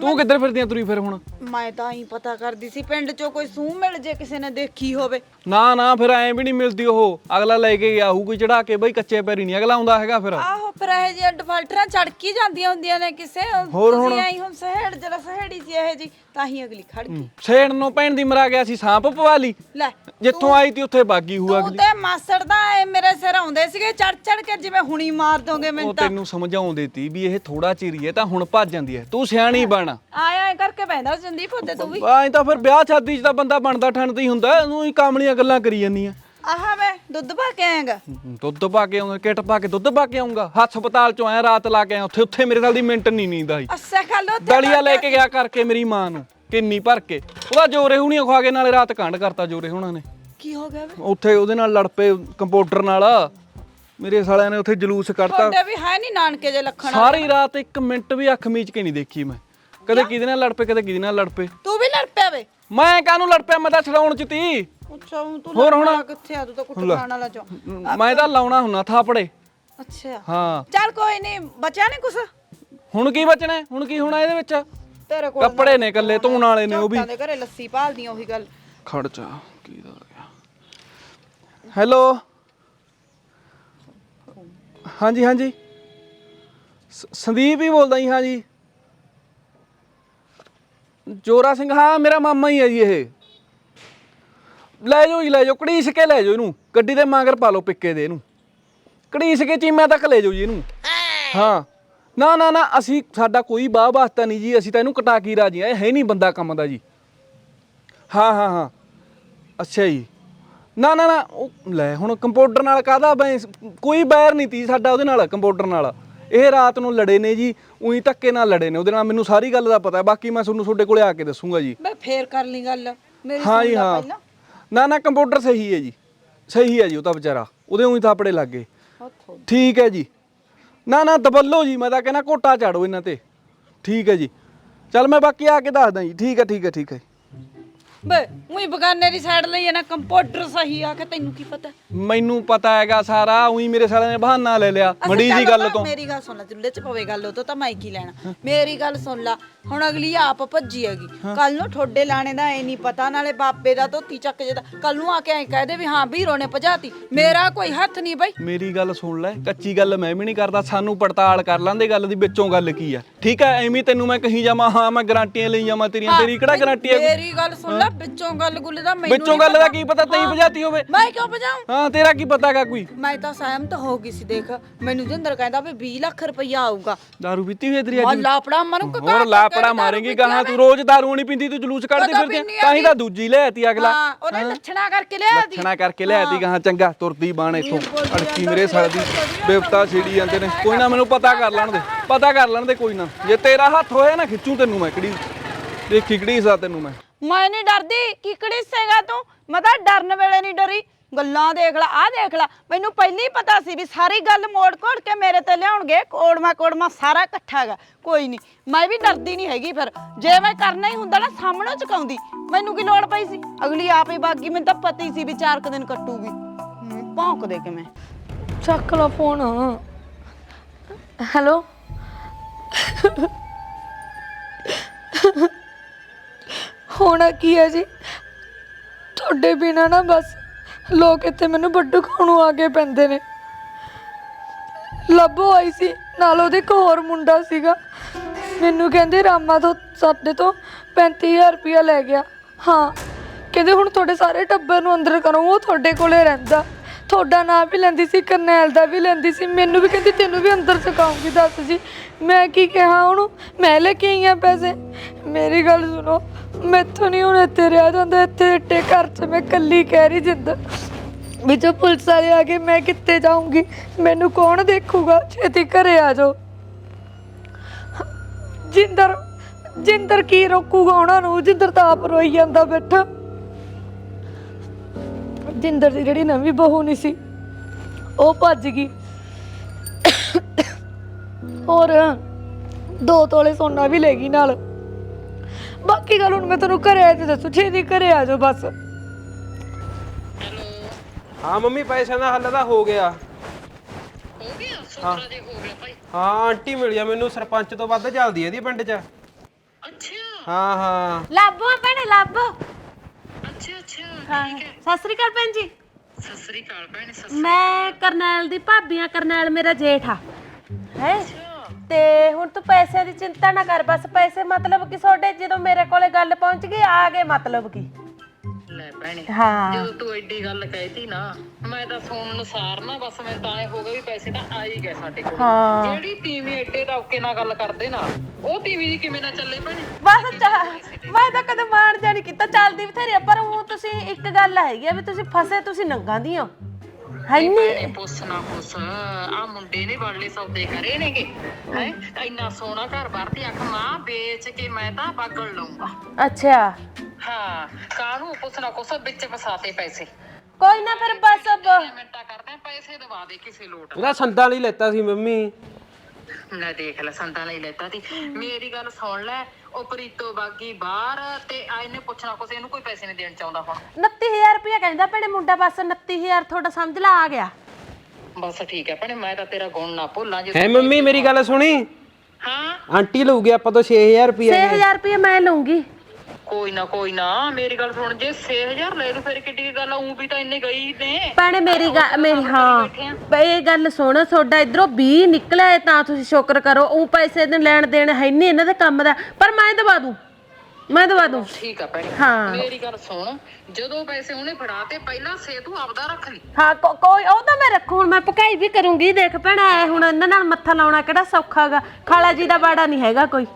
ਤੂੰ ਕਿੱਧਰ ਫਿਰਦੀ ਆਂ ਤੁਰੀ ਫਿਰ ਹੁਣ? ਮੈਂ ਤਾਂ ਹੀ ਪਤਾ ਕਰਦੀ ਸੀ ਪਿੰਡ ਚੋਂ ਕੋਈ ਸੂਹ ਮਿਲ ਜੇ ਕਿਸੇ ਨੇ ਦੇਖੀ ਹੋਵੇ। ਨਾ ਨਾ ਫਿਰ ਐਂ ਵੀ ਨਹੀਂ ਮਿਲਦੀ ਉਹ। ਅਗਲਾ ਲੈ ਕੇ ਗਿਆ ਹੋਊ ਕੋਈ ਚੜਾ ਕੇ ਬਈ ਕੱਚੇ ਪੈਰੀ ਨਹੀਂ ਅਗਲਾ ਆਉਂਦਾ ਹੈਗਾ ਫਿਰ। ਆਹੋ ਫਿਰ ਇਹ ਜਿਹੇ ਡਿਫਾਲਟਰਾਂ ਚੜਕੀ ਜਾਂਦੀਆਂ ਹੁੰਦੀਆਂ ਨੇ ਕਿਸੇ। ਹੋਰ ਤੁਸੀਂ ਹੁਣ? ਆਈ ਹੁਣ ਸਹਿੜ ਜਰਾ ਸਹਿੜੀ ਸੀ ਇਹ ਜੀ ਤਾਂ ਹੀ ਅਗਲੀ ਖੜ ਗਈ। ਛੇੜ ਨੂੰ ਭੈਣ ਦੀ ਮਰਾ ਗਿਆ ਸੀ ਸਾਂਪ ਪਵਾ ਲਈ। ਲੈ ਜਿੱਥੋਂ ਆਈ ਤੀ ਉੱਥੇ ਬਾਗੀ ਹੁਆ ਤੂੰ ਤੇ ਮਾਸੜ ਦਾ ਐ ਮੇਰੇ ਸਿਰ ਆਉਂਦੇ ਸੀਗੇ ਚੜ ਚੜ ਕੇ ਜਿਵੇਂ ਹੁਣੀ ਮਾਰ ਦੋਗੇ ਉਹ ਮੈਨੂੰ ਤਾਂ। ਤੈਨੂੰ ਸਮਝਾਉਂਦੇ ਤੀ ਵੀ ਇਹ ਥੋੜਾ ਚਿਰ ਹੀ ਹੈ ਤਾਂ ਹੁਣ ਭੱਜ ਜਾਂਦੀ ਹੈ। ਤੂੰ ਸਿਆਣੀ ਬਣ। ਆਇਆ ਐ ਕਰਕੇ ਬੈਂਦਾ ਸੰਦੀਪ ਹੁੰਦੇ ਤੂੰ ਵੀ। ਐਂ ਤਾਂ ਫਿਰ ਵਿਆਹ ਸ਼ਾਦੀ 'ਚ ਤਾਂ ਬੰਦਾ ਬਣਦਾ ਠਣਦਾ ਹੀ ਹੁੰਦਾ ਉਹਨੂੰ ਹੀ ਕਾਮਲੀਆਂ ਗੱਲਾਂ ਕਰੀ ਜਾਂਦੀਆਂ ਆਹ ਵੇ ਦੁੱਧ ਪਾ ਕੇ ਆਏਗਾ ਦੁੱਧ ਪਾ ਕੇ ਆਉਂਗਾ ਕਿਟ ਪਾ ਕੇ ਦੁੱਧ ਪਾ ਕੇ ਆਉਂਗਾ। ਹਸਪਤਾਲ ਚੋਂ ਆਇਆ ਰਾਤ ਲਾ ਕੇ ਆਇਆ ਉੱਥੇ ਉੱਥੇ ਮੇਰੇ ਨਾਲ ਦੀ ਮਿੰਟ ਨਹੀਂ ਨੀਂਦ ਆਈ। ਅੱਛਾ ਖਾ ਲੋ ਦਲੀਆ ਲੈ ਕੇ ਗਿਆ ਕਰਕੇ ਮੇਰੀ ਮਾਂ ਨੂੰ ਕਿੰਨੀ ਭਰ ਕੇ। ਉਹਦਾ ਜੋਰੇ ਹੁਣੀਆਂ ਖਵਾ ਕੇ ਨਾਲੇ ਰਾਤ ਕਾਂਡ ਕਰਤਾ ਜੋਰੇ ਹੁਣਾਂ ਨੇ। ਕੀ ਹੋ ਗਿਆ ਵੇ? ਉੱਥੇ ਉਹਦੇ ਨਾਲ ਲੜ ਪਏ ਕੰਪਿਊਟਰ ਨਾਲ। ਮੇਰੇ ਸਾਲਿਆਂ ਨੇ ਉੱਥੇ ਜਲੂਸ ਕੱਢਤਾ। ਤੁਹਾਡੇ ਵੀ ਹੈ ਨਹੀਂ ਨਾਨਕੇ ਜੇ ਲੱਖਣ ਸਾਰੀ ਰਾਤ ਇੱਕ ਮਿੰਟ ਵੀ ਅੱਖ ਮੀਚ ਕੇ ਨਹੀਂ ਦੇਖੀ ਮੈਂ। ਕਦੇ ਕਿਹਦੇ ਨਾਲ ਲੜ ਪਏ ਕਦੇ ਕਿਹਦੇ ਨਾਲ ਲੜ ਪਏ। ਤੂੰ ਵੀ ਲੜ ਪਿਆ ਵੇ। ਮੈਂ ਕਾਹਨੂੰ ਲੜ ਪਿਆ? ਮੈਂ ਤਾਂ ਛਡਾਉਣ ਚ ਤੀ। ਅੱਛਾ ਊਂ ਤੂੰ ਹੋਰ ਲੜਨ ਹੁਣ? ਵਾਲਾ ਕਿੱਥੇ ਆ? ਤੂੰ ਤਾਂ ਕੁੱਟ ਖਾਣ ਵਾਲਾ ਚੋ। ਮੈਂ ਤਾਂ ਲਾਉਣਾ ਹੁੰਨਾ ਥਾਪੜੇ। ਅੱਛਾ। ਹਾਂ। ਚੱਲ ਕੋਈ ਨਹੀਂ ਬਚਿਆ ਨਹੀਂ ਕੁਛ? ਹੁਣ ਕੀ ਬਚਣਾ ਹੈ? ਹੁਣ ਕੀ ਹੋਣਾ ਇਹਦੇ ਵਿੱਚ? ਤੇਰੇ ਕੋਲ ਕੱਪੜੇ ਨੇ ਇਕੱਲੇ ਧੋਣ ਵਾਲੇ ਨੇ ਉਹ ਵੀ। ਦੇ ਘਰੇ ਲੱਸੀ ਭਾਲਦੀਆਂ ਉਹੀ ਗੱਲ। ਖੜ ਜਾ ਕੀ ਦਾ ਗਿਆ? ਹੈਲੋ? ਹਾਂਜੀ ਹਾਂਜੀ। ਸ- ਸੰਦੀਪ ਹੀ ਬੋਲਦਾ ਜੀ ਹਾਂਜੀ। ਜੋਰਾ ਸਿੰਘ ਹਾਂ ਮੇਰਾ ਮਾਮਾ ਹੀ ਹੈ ਜੀ ਇਹ। ਲੈ ਜਾਓ ਜੀ ਲੈ ਜਾਓ ਕੜੀਸ ਕੇ ਲੈ ਜਾਓ ਇਹਨੂੰ। ਗੱਡੀ ਦੇ ਮਾਂਗਰ ਪਾ ਲਓ ਪਿੱਕੇ ਦੇ ਇਹਨੂੰ। ਕੜੀਸ ਕੇ ਚੀਮਿਆਂ ਤੱਕ ਲੈ ਜਾਓ ਜੀ ਇਹਨੂੰ। ਹਾਂ। ਨਾ ਨਾ ਨਾ ਅਸੀਂ ਸਾਡਾ ਕੋਈ ਬਾਹ ਵਾਸਤਾ ਨਹੀਂ ਜੀ ਅਸੀਂ ਤਾਂ ਇਹਨੂੰ ਕਟਾ ਕੀ ਰਾਜੀ ਆ ਇਹ ਹੈ ਨਹੀਂ ਬੰਦਾ ਕੰਮ ਦਾ ਜੀ। ਹਾਂ ਹਾਂ ਹਾਂ। ਅੱਛਾ ਜੀ। ਨਾ ਨਾ ਨਾ ਉਹ ਲੈ ਹੁਣ ਕੰਪਿਊਟਰ ਨਾਲ ਕਾਹਦਾ ਬੈ ਕੋਈ ਬੈਰ ਨਹੀਂ ਤੀ ਸਾਡਾ ਉਹਦੇ ਨਾਲ ਕੰਪਿਊਟਰ ਨਾਲ। ਇਹ ਰਾਤ ਨੂੰ ਲੜੇ ਨੇ ਜੀ ਉਹੀ ਧੱਕੇ ਨਾਲ ਲੜੇ ਨੇ। ਉਹਦੇ ਨਾਲ ਮੈਨੂੰ ਸਾਰੀ ਗੱਲ ਦਾ ਪਤਾ ਹੈ। ਬਾਕੀ ਮੈਂ ਤੁਹਾਨੂੰ ਤੁਹਾਡੇ ਕੋਲੇ ਆ ਕੇ ਦੱਸੂਗਾ ਜੀ। ਬਈ ਫੇਰ ਕਰ ਲਈ ਗੱਲ। ਮੇਰੀ ਹਾਂ ਜੀ ਹਾਂ। ਨਾ ਨਾ ਕੰਪਿਊਟਰ ਸਹੀ ਹੈ ਜੀ। ਸਹੀ ਹੈ ਜੀ ਉਹ ਤਾਂ ਵਿਚਾਰਾ। ਉਹਦੇ ਉਹੀ ਥਾਪੜੇ ਲੱਗ। ਗਏ ਠੀਕ ਹੈ ਜੀ। ਨਾ ਨਾ ਦਬੱਲੋ ਜੀ ਮੈਂ ਤਾਂ ਕਹਿੰਦਾ ਕੋਟਾ ਝਾੜੋ ਇਹਨਾਂ ਤੇ। ਠੀਕ ਹੈ ਜੀ। ਚੱਲ ਮੈਂ ਬਾਕੀ ਆ ਕੇ ਦੱਸਦਾ ਜੀ। ਠੀਕ ਹੈ ਠੀਕ ਹੈ ਠੀਕ ਹੈ ਬੇ ਉਹੀ ਬਗਾਨੇ ਦੀ ਸਾਈਡ ਲਈ ਹੈ ਨਾ ਕੰਪਿਊਟਰ ਸਹੀ ਆ ਕਿ ਤੈਨੂੰ ਕੀ ਪਤਾ? ਮੈਨੂੰ ਪਤਾ ਹੈਗਾ ਸਾਰਾ ਉਹੀ ਮੇਰੇ ਸਾਲੇ ਨੇ ਬਹਾਨਾ ਲੈ ਲਿਆ ਮੜੀ ਜੀ ਚੱਲ ਗੱਲ ਤਾਂ ਤੋਂ। ਮੇਰੀ ਗੱਲ ਸੁਣ ਲੈ ਚੁੱਲ੍ਹੇ 'ਚ ਪਵੇ ਗੱਲ ਉਹ ਤੋਂ ਤਾਂ ਮੈਂ ਕੀ ਲੈਣਾ? ਮੇਰੀ ਗੱਲ ਸੁਣ ਲੈ ਹੁਣ ਅਗਲੀ ਆਪ ਭੱਜੀ ਹੈਗੀ। ਕੱਲ ਨੂੰ ਠੋਡੇ ਲਾਣੇ ਦਾ ਐ ਨਹੀਂ ਪਤਾ ਨਾਲੇ ਬਾਪੇ ਦਾ ਧੋਤੀ ਚੱਕ ਜੇ ਕੱਲ ਨੂੰ ਆ ਕੇ ਐ ਕਹਿ ਦੇ ਵੀ ਹਾਂ ਵੀਰੋ ਨੇ ਭਜਾਤੀ। ਮੇਰਾ ਕੋਈ ਹੱਥ ਨਹੀਂ ਬਈ। ਮੇਰੀ ਗੱਲ ਸੁਣ ਲੈ ਕੱਚੀ ਗੱਲ ਮੈਂ ਵੀ ਨਹੀਂ ਕਰਦਾ ਸਾਨੂੰ ਪੜਤਾਲ ਕਰ ਲਾਂਦੇ ਗੱਲ ਦੀ ਵਿੱਚੋਂ ਗੱਲ ਕੀ ਆ। ਠੀਕ ਹੈ ਐਵੇਂ ਤੈਨੂੰ ਮੈਂ ਕਹੀ ਜਾਵਾਂ ਹਾਂ ਮੈਂ ਗਾਰੰਟੀਆਂ ਲਈ ਜਾਵਾਂ ਤੇਰੀਆਂ ਤੇਰੀ ਕਿਹੜਾ ਗਾਰੰਟੀ ਹੈ ਮੇਰੀ ਗੱਲ ਸੁਣ ਲੈ ਵਿੱਚੋਂ ਗੱਲ ਗੁੱਲ ਦਾ ਮੈਨੂੰ ਵਿੱਚੋਂ ਗੱਲ ਦਾ। ਕੀ ਪਤਾ ਤੈਨੂੰ ਹਾਂ। ਭਜਾਤੀ ਹੋਵੇ। ਮੈਂ ਕਿਉਂ ਭਜਾਉਂ? ਹਾਂ ਤੇਰਾ ਕੀ ਪਤਾਗਾ ਕੋਈ? ਮੈਂ ਤਾਂ ਸਹਿਮਤ ਹੋ ਗਈ ਸੀ ਦੇਖ। ਮੈਨੂੰ ਜਿੰਦਰ ਕਹਿੰਦਾ ਵੀ 20 ਲੱਖ ਰੁਪਈਆ ਆਊਗਾ। ਦਾਰੂ ਪੀਤੀ ਹੋਈ ਤੇਰੀ ਅੱਜ ਲਾਪੜਾ ਮਨੂੰ ਕਕਾ ਹੋਰ ਲਾਪੜਾ ਮਾਰੇਂਗੀ ਗਾਹਾਂ ਤੂੰ ਰੋਜ਼ ਦਾਰੂ ਨਹੀਂ ਪੀਂਦੀ ਤੂੰ ਜਲੂਸ ਕੱਢਦੀ ਫਿਰਦੀ ਤਾਂ ਹੀ? ਤਾਂ ਦੂਜੀ ਲਿਆਤੀ ਅਗਲਾ। ਹਾਂ ਉਹਨੇ ਲੱਛਣਾ ਕਰਕੇ ਲਿਆ ਦੀ ਲੱਛਣਾ ਕਰਕੇ ਲਿਆਤੀ ਗਾਹਾਂ ਚੰਗਾ ਤੁਰਦੀ ਬਾਣ ਇੱਥੋਂ। ਅੜਕੀ ਮੇਰੇ ਸਕਦੀ ਬੇਵਤਾ ਛੇੜੀ ਜਾਂਦੇ ਨੇ। ਕੋਈ ਨਾ ਮੈਨੂੰ ਪਤਾ ਕਰ ਲੈਣ ਦੇ। ਪਤਾ ਕਰ ਲੈਣ ਦੇ ਕੋਈ ਨਾ। ਜੇ ਤੇਰਾ ਹੱਥ ਹੋਇਆ ਨਾ ਖਿੱਚੂ ਤੈਨੂੰ ਮੈਂ ਕਿਹੜੀ ਦੇਖੀ ਕਿਹੜੀ ਸਾ ਤੈਨੂੰ ਮੈਂ। ਮੈਂ ਨਹੀਂ ਡਰਦੀ ਕਿਕੜੀ ਸੇਗਾ ਤੂੰ? ਮੈਂ ਤਾਂ ਡਰਨ ਵੇਲੇ ਨਹੀਂ ਡਰੀ। ਗੱਲਾਂ ਦੇਖ ਲੈ ਆਹ ਦੇਖ ਲੈ। ਮੈਨੂੰ ਪਹਿਲਾਂ ਹੀ ਪਤਾ ਸੀ ਵੀ ਸਾਰੀ ਗੱਲ ਮੋੜ ਕੋੜ ਕੇ ਮੇਰੇ ਤੇ ਲਿਆਉਣਗੇ। ਕੋੜਮਾ ਕੋੜਮਾ ਸਾਰਾ ਇਕੱਠਾ ਹੈਗਾ। ਕੋਈ ਨਹੀਂ ਮੈਂ ਵੀ ਡਰਦੀ ਨਹੀਂ ਹੈਗੀ ਫਿਰ। ਜੇ ਮੈਂ ਕਰਨਾ ਹੀ ਹੁੰਦਾ ਨਾ ਸਾਹਮਣੇ ਚੁਕਾਉਂਦੀ ਮੈਨੂੰ ਕੀ ਲੋੜ ਪਈ ਸੀ? ਅਗਲੀ ਆਪ ਹੀ ਬਾਗੀ ਮੈਨੂੰ ਤਾਂ ਪਤਾ ਹੀ ਸੀ ਵੀ ਚਾਰ ਕੁ ਦਿਨ ਕੱਟੂਗੀ। ਹੂੰ, ਭੌਂਕ ਦੇ ਕਿਵੇਂ? ਚੱਕ ਲਾ ਫੋਨ। ਹੈਲੋ? ਹੋਣਾ ਕੀ ਹੈ ਜੀ? ਤੁਹਾਡੇ ਬਿਨਾ ਨਾ ਬਸ ਲੋਕ ਇੱਥੇ ਮੈਨੂੰ ਵੱਡੂ ਖਾਣ ਨੂੰ ਆ ਕੇ ਪੈਂਦੇ ਨੇ। ਲੱਭੋ ਆਈ ਸੀ, ਨਾਲ ਉਹਦੇ ਇੱਕ ਹੋਰ ਮੁੰਡਾ ਸੀਗਾ। ਮੈਨੂੰ ਕਹਿੰਦੇ ਰਾਮਾ ਤੋਂ ਸਾਡੇ ਤੋਂ 35000 ਰੁਪਇਆ ਲੈ ਗਿਆ। ਹਾਂ, ਕਹਿੰਦੇ ਹੁਣ ਤੁਹਾਡੇ ਸਾਰੇ ਟੱਬਰ ਨੂੰ ਅੰਦਰ ਕਰੋ, ਉਹ ਤੁਹਾਡੇ ਕੋਲੇ ਰਹਿੰਦਾ। ਤੁਹਾਡਾ ਨਾਂ ਵੀ ਲੈਂਦੀ ਸੀ, ਕਰਨੈਲ ਦਾ ਵੀ ਲੈਂਦੀ ਸੀ, ਮੈਨੂੰ ਵੀ ਕਹਿੰਦੀ ਤੈਨੂੰ ਵੀ ਅੰਦਰ ਚਕਾਉਂਗੀ ਦੱਸ ਜੀ। ਮੈਂ ਕੀ ਕਿਹਾ ਉਹਨੂੰ? ਮੈਂ ਲੈ ਕੇ ਆਈ ਆ ਪੈਸੇ। ਮੇਰੀ ਗੱਲ ਸੁਣੋ, ਮੈਥੋਂ ਨਹੀਂ ਹੁਣ ਇੱਥੇ ਰਿਹਾ ਜਾਂਦਾ, ਇੱਥੇ ਇੱਟੇ ਘਰ 'ਚ ਮੈਂ ਕੱਲੀ ਕਹਿ ਰਹੀ ਜਿੱਦ। ਵਿੱਚ ਪੁਲਿਸ ਵਾਲੇ ਆ ਕੇ ਮੈਂ ਕਿੱਥੇ ਜਾਊਂਗੀ? ਮੈਨੂੰ ਕੌਣ ਦੇਖੂਗਾ? ਛੇਤੀ ਘਰੇ ਆ ਜਾਓ। ਜਿੰਦਰ ਜਿੰਦਰ ਕੀ ਰੋਕੂਗਾ ਉਹਨਾਂ ਨੂੰ? ਜਿੰਦਰ ਤਾਂ ਆਪ ਰੋਈ ਜਾਂਦਾ ਬੈਠਾ। ਜਿੰਦਰ ਦੀ ਜਿਹੜੀ ਨਵੀਂ ਬਹੂ ਨਹੀਂ ਸੀ ਉਹ ਭੱਜ ਗਈ। ਹੋਰ ਦੋ ਤੋਲੇ ਸੋਨਾ ਵੀ ਲੈ ਗਈ ਨਾਲ। ਬਾਕੀ ਗੱਲ ਹੁਣ ਮੈਂ ਤੁਹਾਨੂੰ ਘਰੇ ਆ ਕੇ ਦੱਸੂ ਛੇਤੀ ਘਰੇ ਆ ਜਾਓ ਬਸ। ਹਾਂ ਮੰਮੀ ਪੈਸਿਆਂ ਦਾ ਹੱਲ ਤਾਂ ਹੋ ਗਿਆ। ਹੋ ਗਿਆ? ਸੋਤਰਾ ਦੇ ਹੋ ਗਿਆ ਭਾਈ। ਹਾਂ ਆਂਟੀ ਮਿਲ ਗਿਆ ਮੈਨੂੰ ਸਰਪੰਚ ਤੋਂ ਵੱਧ ਚੱਲਦੀ ਐ ਇਹਦੀ ਪਿੰਡ 'ਚ। ਅੱਛਾ। ਹਾਂ ਹਾਂ। ਲੱਭੋ ਭੈਣੇ ਲੱਭ ਹੈ ਸਤਿ ਸ੍ਰੀ ਅਕਾਲ ਭੈਣ ਜੀ। ਸਤਿ ਸ੍ਰੀ ਅਕਾਲ ਭੈਣ ਸਤਿ ਮੈਂ ਕਰਨੈਲ ਦੀ ਭਾਬੀ ਆ ਕਰਨੈਲ ਮੇਰਾ ਜੇਠ ਆ। ਹੈ? ਤੇ ਹੁਣ ਤੂੰ ਪੈਸਿਆਂ ਦੀ ਚਿੰਤਾ ਨਾ ਕਰ ਬਸ ਪੈਸੇ ਮਤਲਬ ਕਿ ਤੁਹਾਡੇ ਜਦੋਂ ਮੇਰੇ ਕੋਲੇ ਗੱਲ ਪਹੁੰਚ ਗਈ ਆ ਗਏ ਮਤਲਬ ਕੀ। ਲੈ ਭੈਣੇ। ਹਾਂ। ਜਦੋਂ ਤੂੰ ਐਡੀ ਗੱਲ ਕਹਿਤੀ ਨਾ ਮੈਂ ਤਾਂ ਸੁਣਨ ਅਨੁਸਾਰ ਨਾ ਬਸ ਮੈਂ ਤਾਂ ਐ ਹੋ ਗਿਆ ਵੀ ਪੈਸੇ ਤਾਂ ਆ ਹੀ ਗਏ ਸਾਡੇ ਕੋਲ। ਹਾਂ। ਜਿਹੜੀ ਟੀਵੀ ਐਡੇ ਦੌਕੇ ਨਾਲ ਗੱਲ ਕਰਦੇ ਨਾ ਉਹ ਟੀਵੀ ਦੀ ਕਿਵੇਂ ਨਾ ਚੱਲੇ ਭੈਣੇ? ਬਸ ਚਾਹ ਮੈਂ ਤਾਂ ਕਦੇ ਮਾਣ ਜਾਣੀ ਕੀਤਾ ਚੱਲਦੀ ਬਥੇਰੀ ਆ, ਪਰ ਉਹ ਤੁਸੀਂ ਇੱਕ ਗੱਲ ਹੈਗੀ ਆ ਵੀ ਤੁਸੀਂ ਫਸੇ ਤੁਸੀਂ ਨੰਗਾ ਦੀ ਹੋ ਹੈ ਨਹੀਂ ਭੈਣੇ ਪੁੱਛ ਨਾ ਪੁੱਛ ਆ ਮੁੰਡੇ ਨੇ ਬੜਲੇ ਸੌਦੇ ਕਰੇ ਨੇਗੇ। ਹੈ? ਇੰਨਾ ਸੋਹਣਾ ਘਰ ਬਾਰ ਤੇ ਅੱਖ ਮਾਂ ਵੇਚ ਕੇ ਮੈਂ ਤਾਂ ਬਾਗਲ ਲਊਂਗਾ। ਅੱਛਾ। ਹਾਂ ਕਾਹਨੂੰ ਪੁੱਛ ਨਾ ਕੁਛ? ਵਿੱਚ ਫਸਾਤੇ ਪੈਸੇ। ਕੋਈ ਨਾ ਫਿਰ ਬਸ ਅਬ ਮਿੰਟਾਂ ਕਰਦੇ ਆ, ਪੈਸੇ ਦਵਾ ਦੇ ਕਿਸੇ ਲੋਟ। ਉਹਦਾ ਸੰਦਾਂ ਲਈ ਲੈਤਾ ਸੀ ਮੰਮੀ। ਲੈ ਦੇਖ ਲੈ ਸੰਤਾਂ ਲਈ ਲੈਤਾ ਤੀ। ਮੇਰੀ ਗੱਲ ਸੁਣ ਲੈ ਉਹ ਪ੍ਰੀਤੋ ਬਾਗੀ ਬਾਹਰ ਤੇ ਆ ਇਹਨੇ ਪੁੱਛਣਾ ਕੁਛ ਇਹਨੂੰ ਕੋਈ ਪੈਸੇ ਨਹੀਂ ਦੇਣ ਚਾਹੁੰਦਾ ਹੁਣ। 29000 ਰੁਪਇਆ ਕਹਿੰਦਾ ਭੈਣੇ ਮੁੰਡਾ ਬਸ 29000 ਤੁਹਾਡਾ ਸਮਝ ਲਾ ਆ ਗਿਆ। ਬਸ ਠੀਕ ਹੈ ਭੈਣੇ ਮੈਂ ਤਾਂ ਤੇਰਾ ਗੁਣ ਨਾ ਭੁੱਲਾਂ ਜੇ ਹੈ ਮੰਮੀ ਮੇਰੀ ਗੱਲ ਸੁਣੀ? ਹਾਂ? ਆਂਟੀ ਲਊਗੀ ਆਪਾਂ ਤੋਂ 6000 ਰੁਪਏ 6000 ਰੁਪਇਆ ਮੈਂ ਲਊਂਗੀ। ਕੋਈ ਨਾ ਕੋਈ ਨਾ। ਮੇਰੀ ਗੱਲ ਸੁਣ ਜੇ 6000 ਲੈ ਲੂ ਫਿਰ ਕਿੱਡੀ ਕੁ ਗੱਲ ਉਂ ਵੀ ਤਾਂ ਇੰਨੇ ਗਈ ਨੇ। ਭੈਣੇ ਮੇਰੀ ਗੱਲ ਮੇਰੀ ਹਾਂ। ਬਈ ਇਹ ਗੱਲ ਸੁਣ ਤੁਹਾਡਾ ਇਧਰੋਂ 20 ਨਿਕਲਿਆ ਤਾਂ ਤੁਸੀਂ ਸ਼ੁਕਰ ਕਰੋ। ਉਹ ਪੈਸੇ ਦੇ ਲੈਣ ਦੇਣ ਹੈ ਨਹੀਂ ਇਹਨਾਂ ਦੇ ਕੰਮ ਦਾ। ਪਰ ਮੈਂ ਦਵਾ ਦੂੰ। ਮੈਂ ਦਵਾ ਦੂੰ। ਠੀਕ ਆ ਭੈਣੇ। ਹਾਂ। ਮੇਰੀ ਗੱਲ ਸੁਣ ਜਦੋਂ ਪੈਸੇ ਉਹਨੇ ਫੜਾ ਤੇ ਪਹਿਲਾਂ ਸੇ ਤੂੰ ਆਪਦਾ ਰੱਖ ਲਈ। ਹਾਂ ਕੋ- ਕੋਈ ਉਹ ਤਾਂ ਮੈਂ ਰੱਖੂ ਹੁਣ ਮੈਂ ਪਕਾਈ ਵੀ ਕਰੂੰਗੀ। ਦੇਖ ਭੈਣਾ ਇਹ ਹੁਣ ਇਹਨਾਂ ਨਾਲ ਮੱਥਾ ਲਾਉਣਾ ਕਿਹੜਾ ਸੌਖਾਗਾ ਖਾਲਾ ਜੀ ਦਾ ਬਾੜਾ ਨਹੀਂ ਹੈਗਾ ਕੋਈ।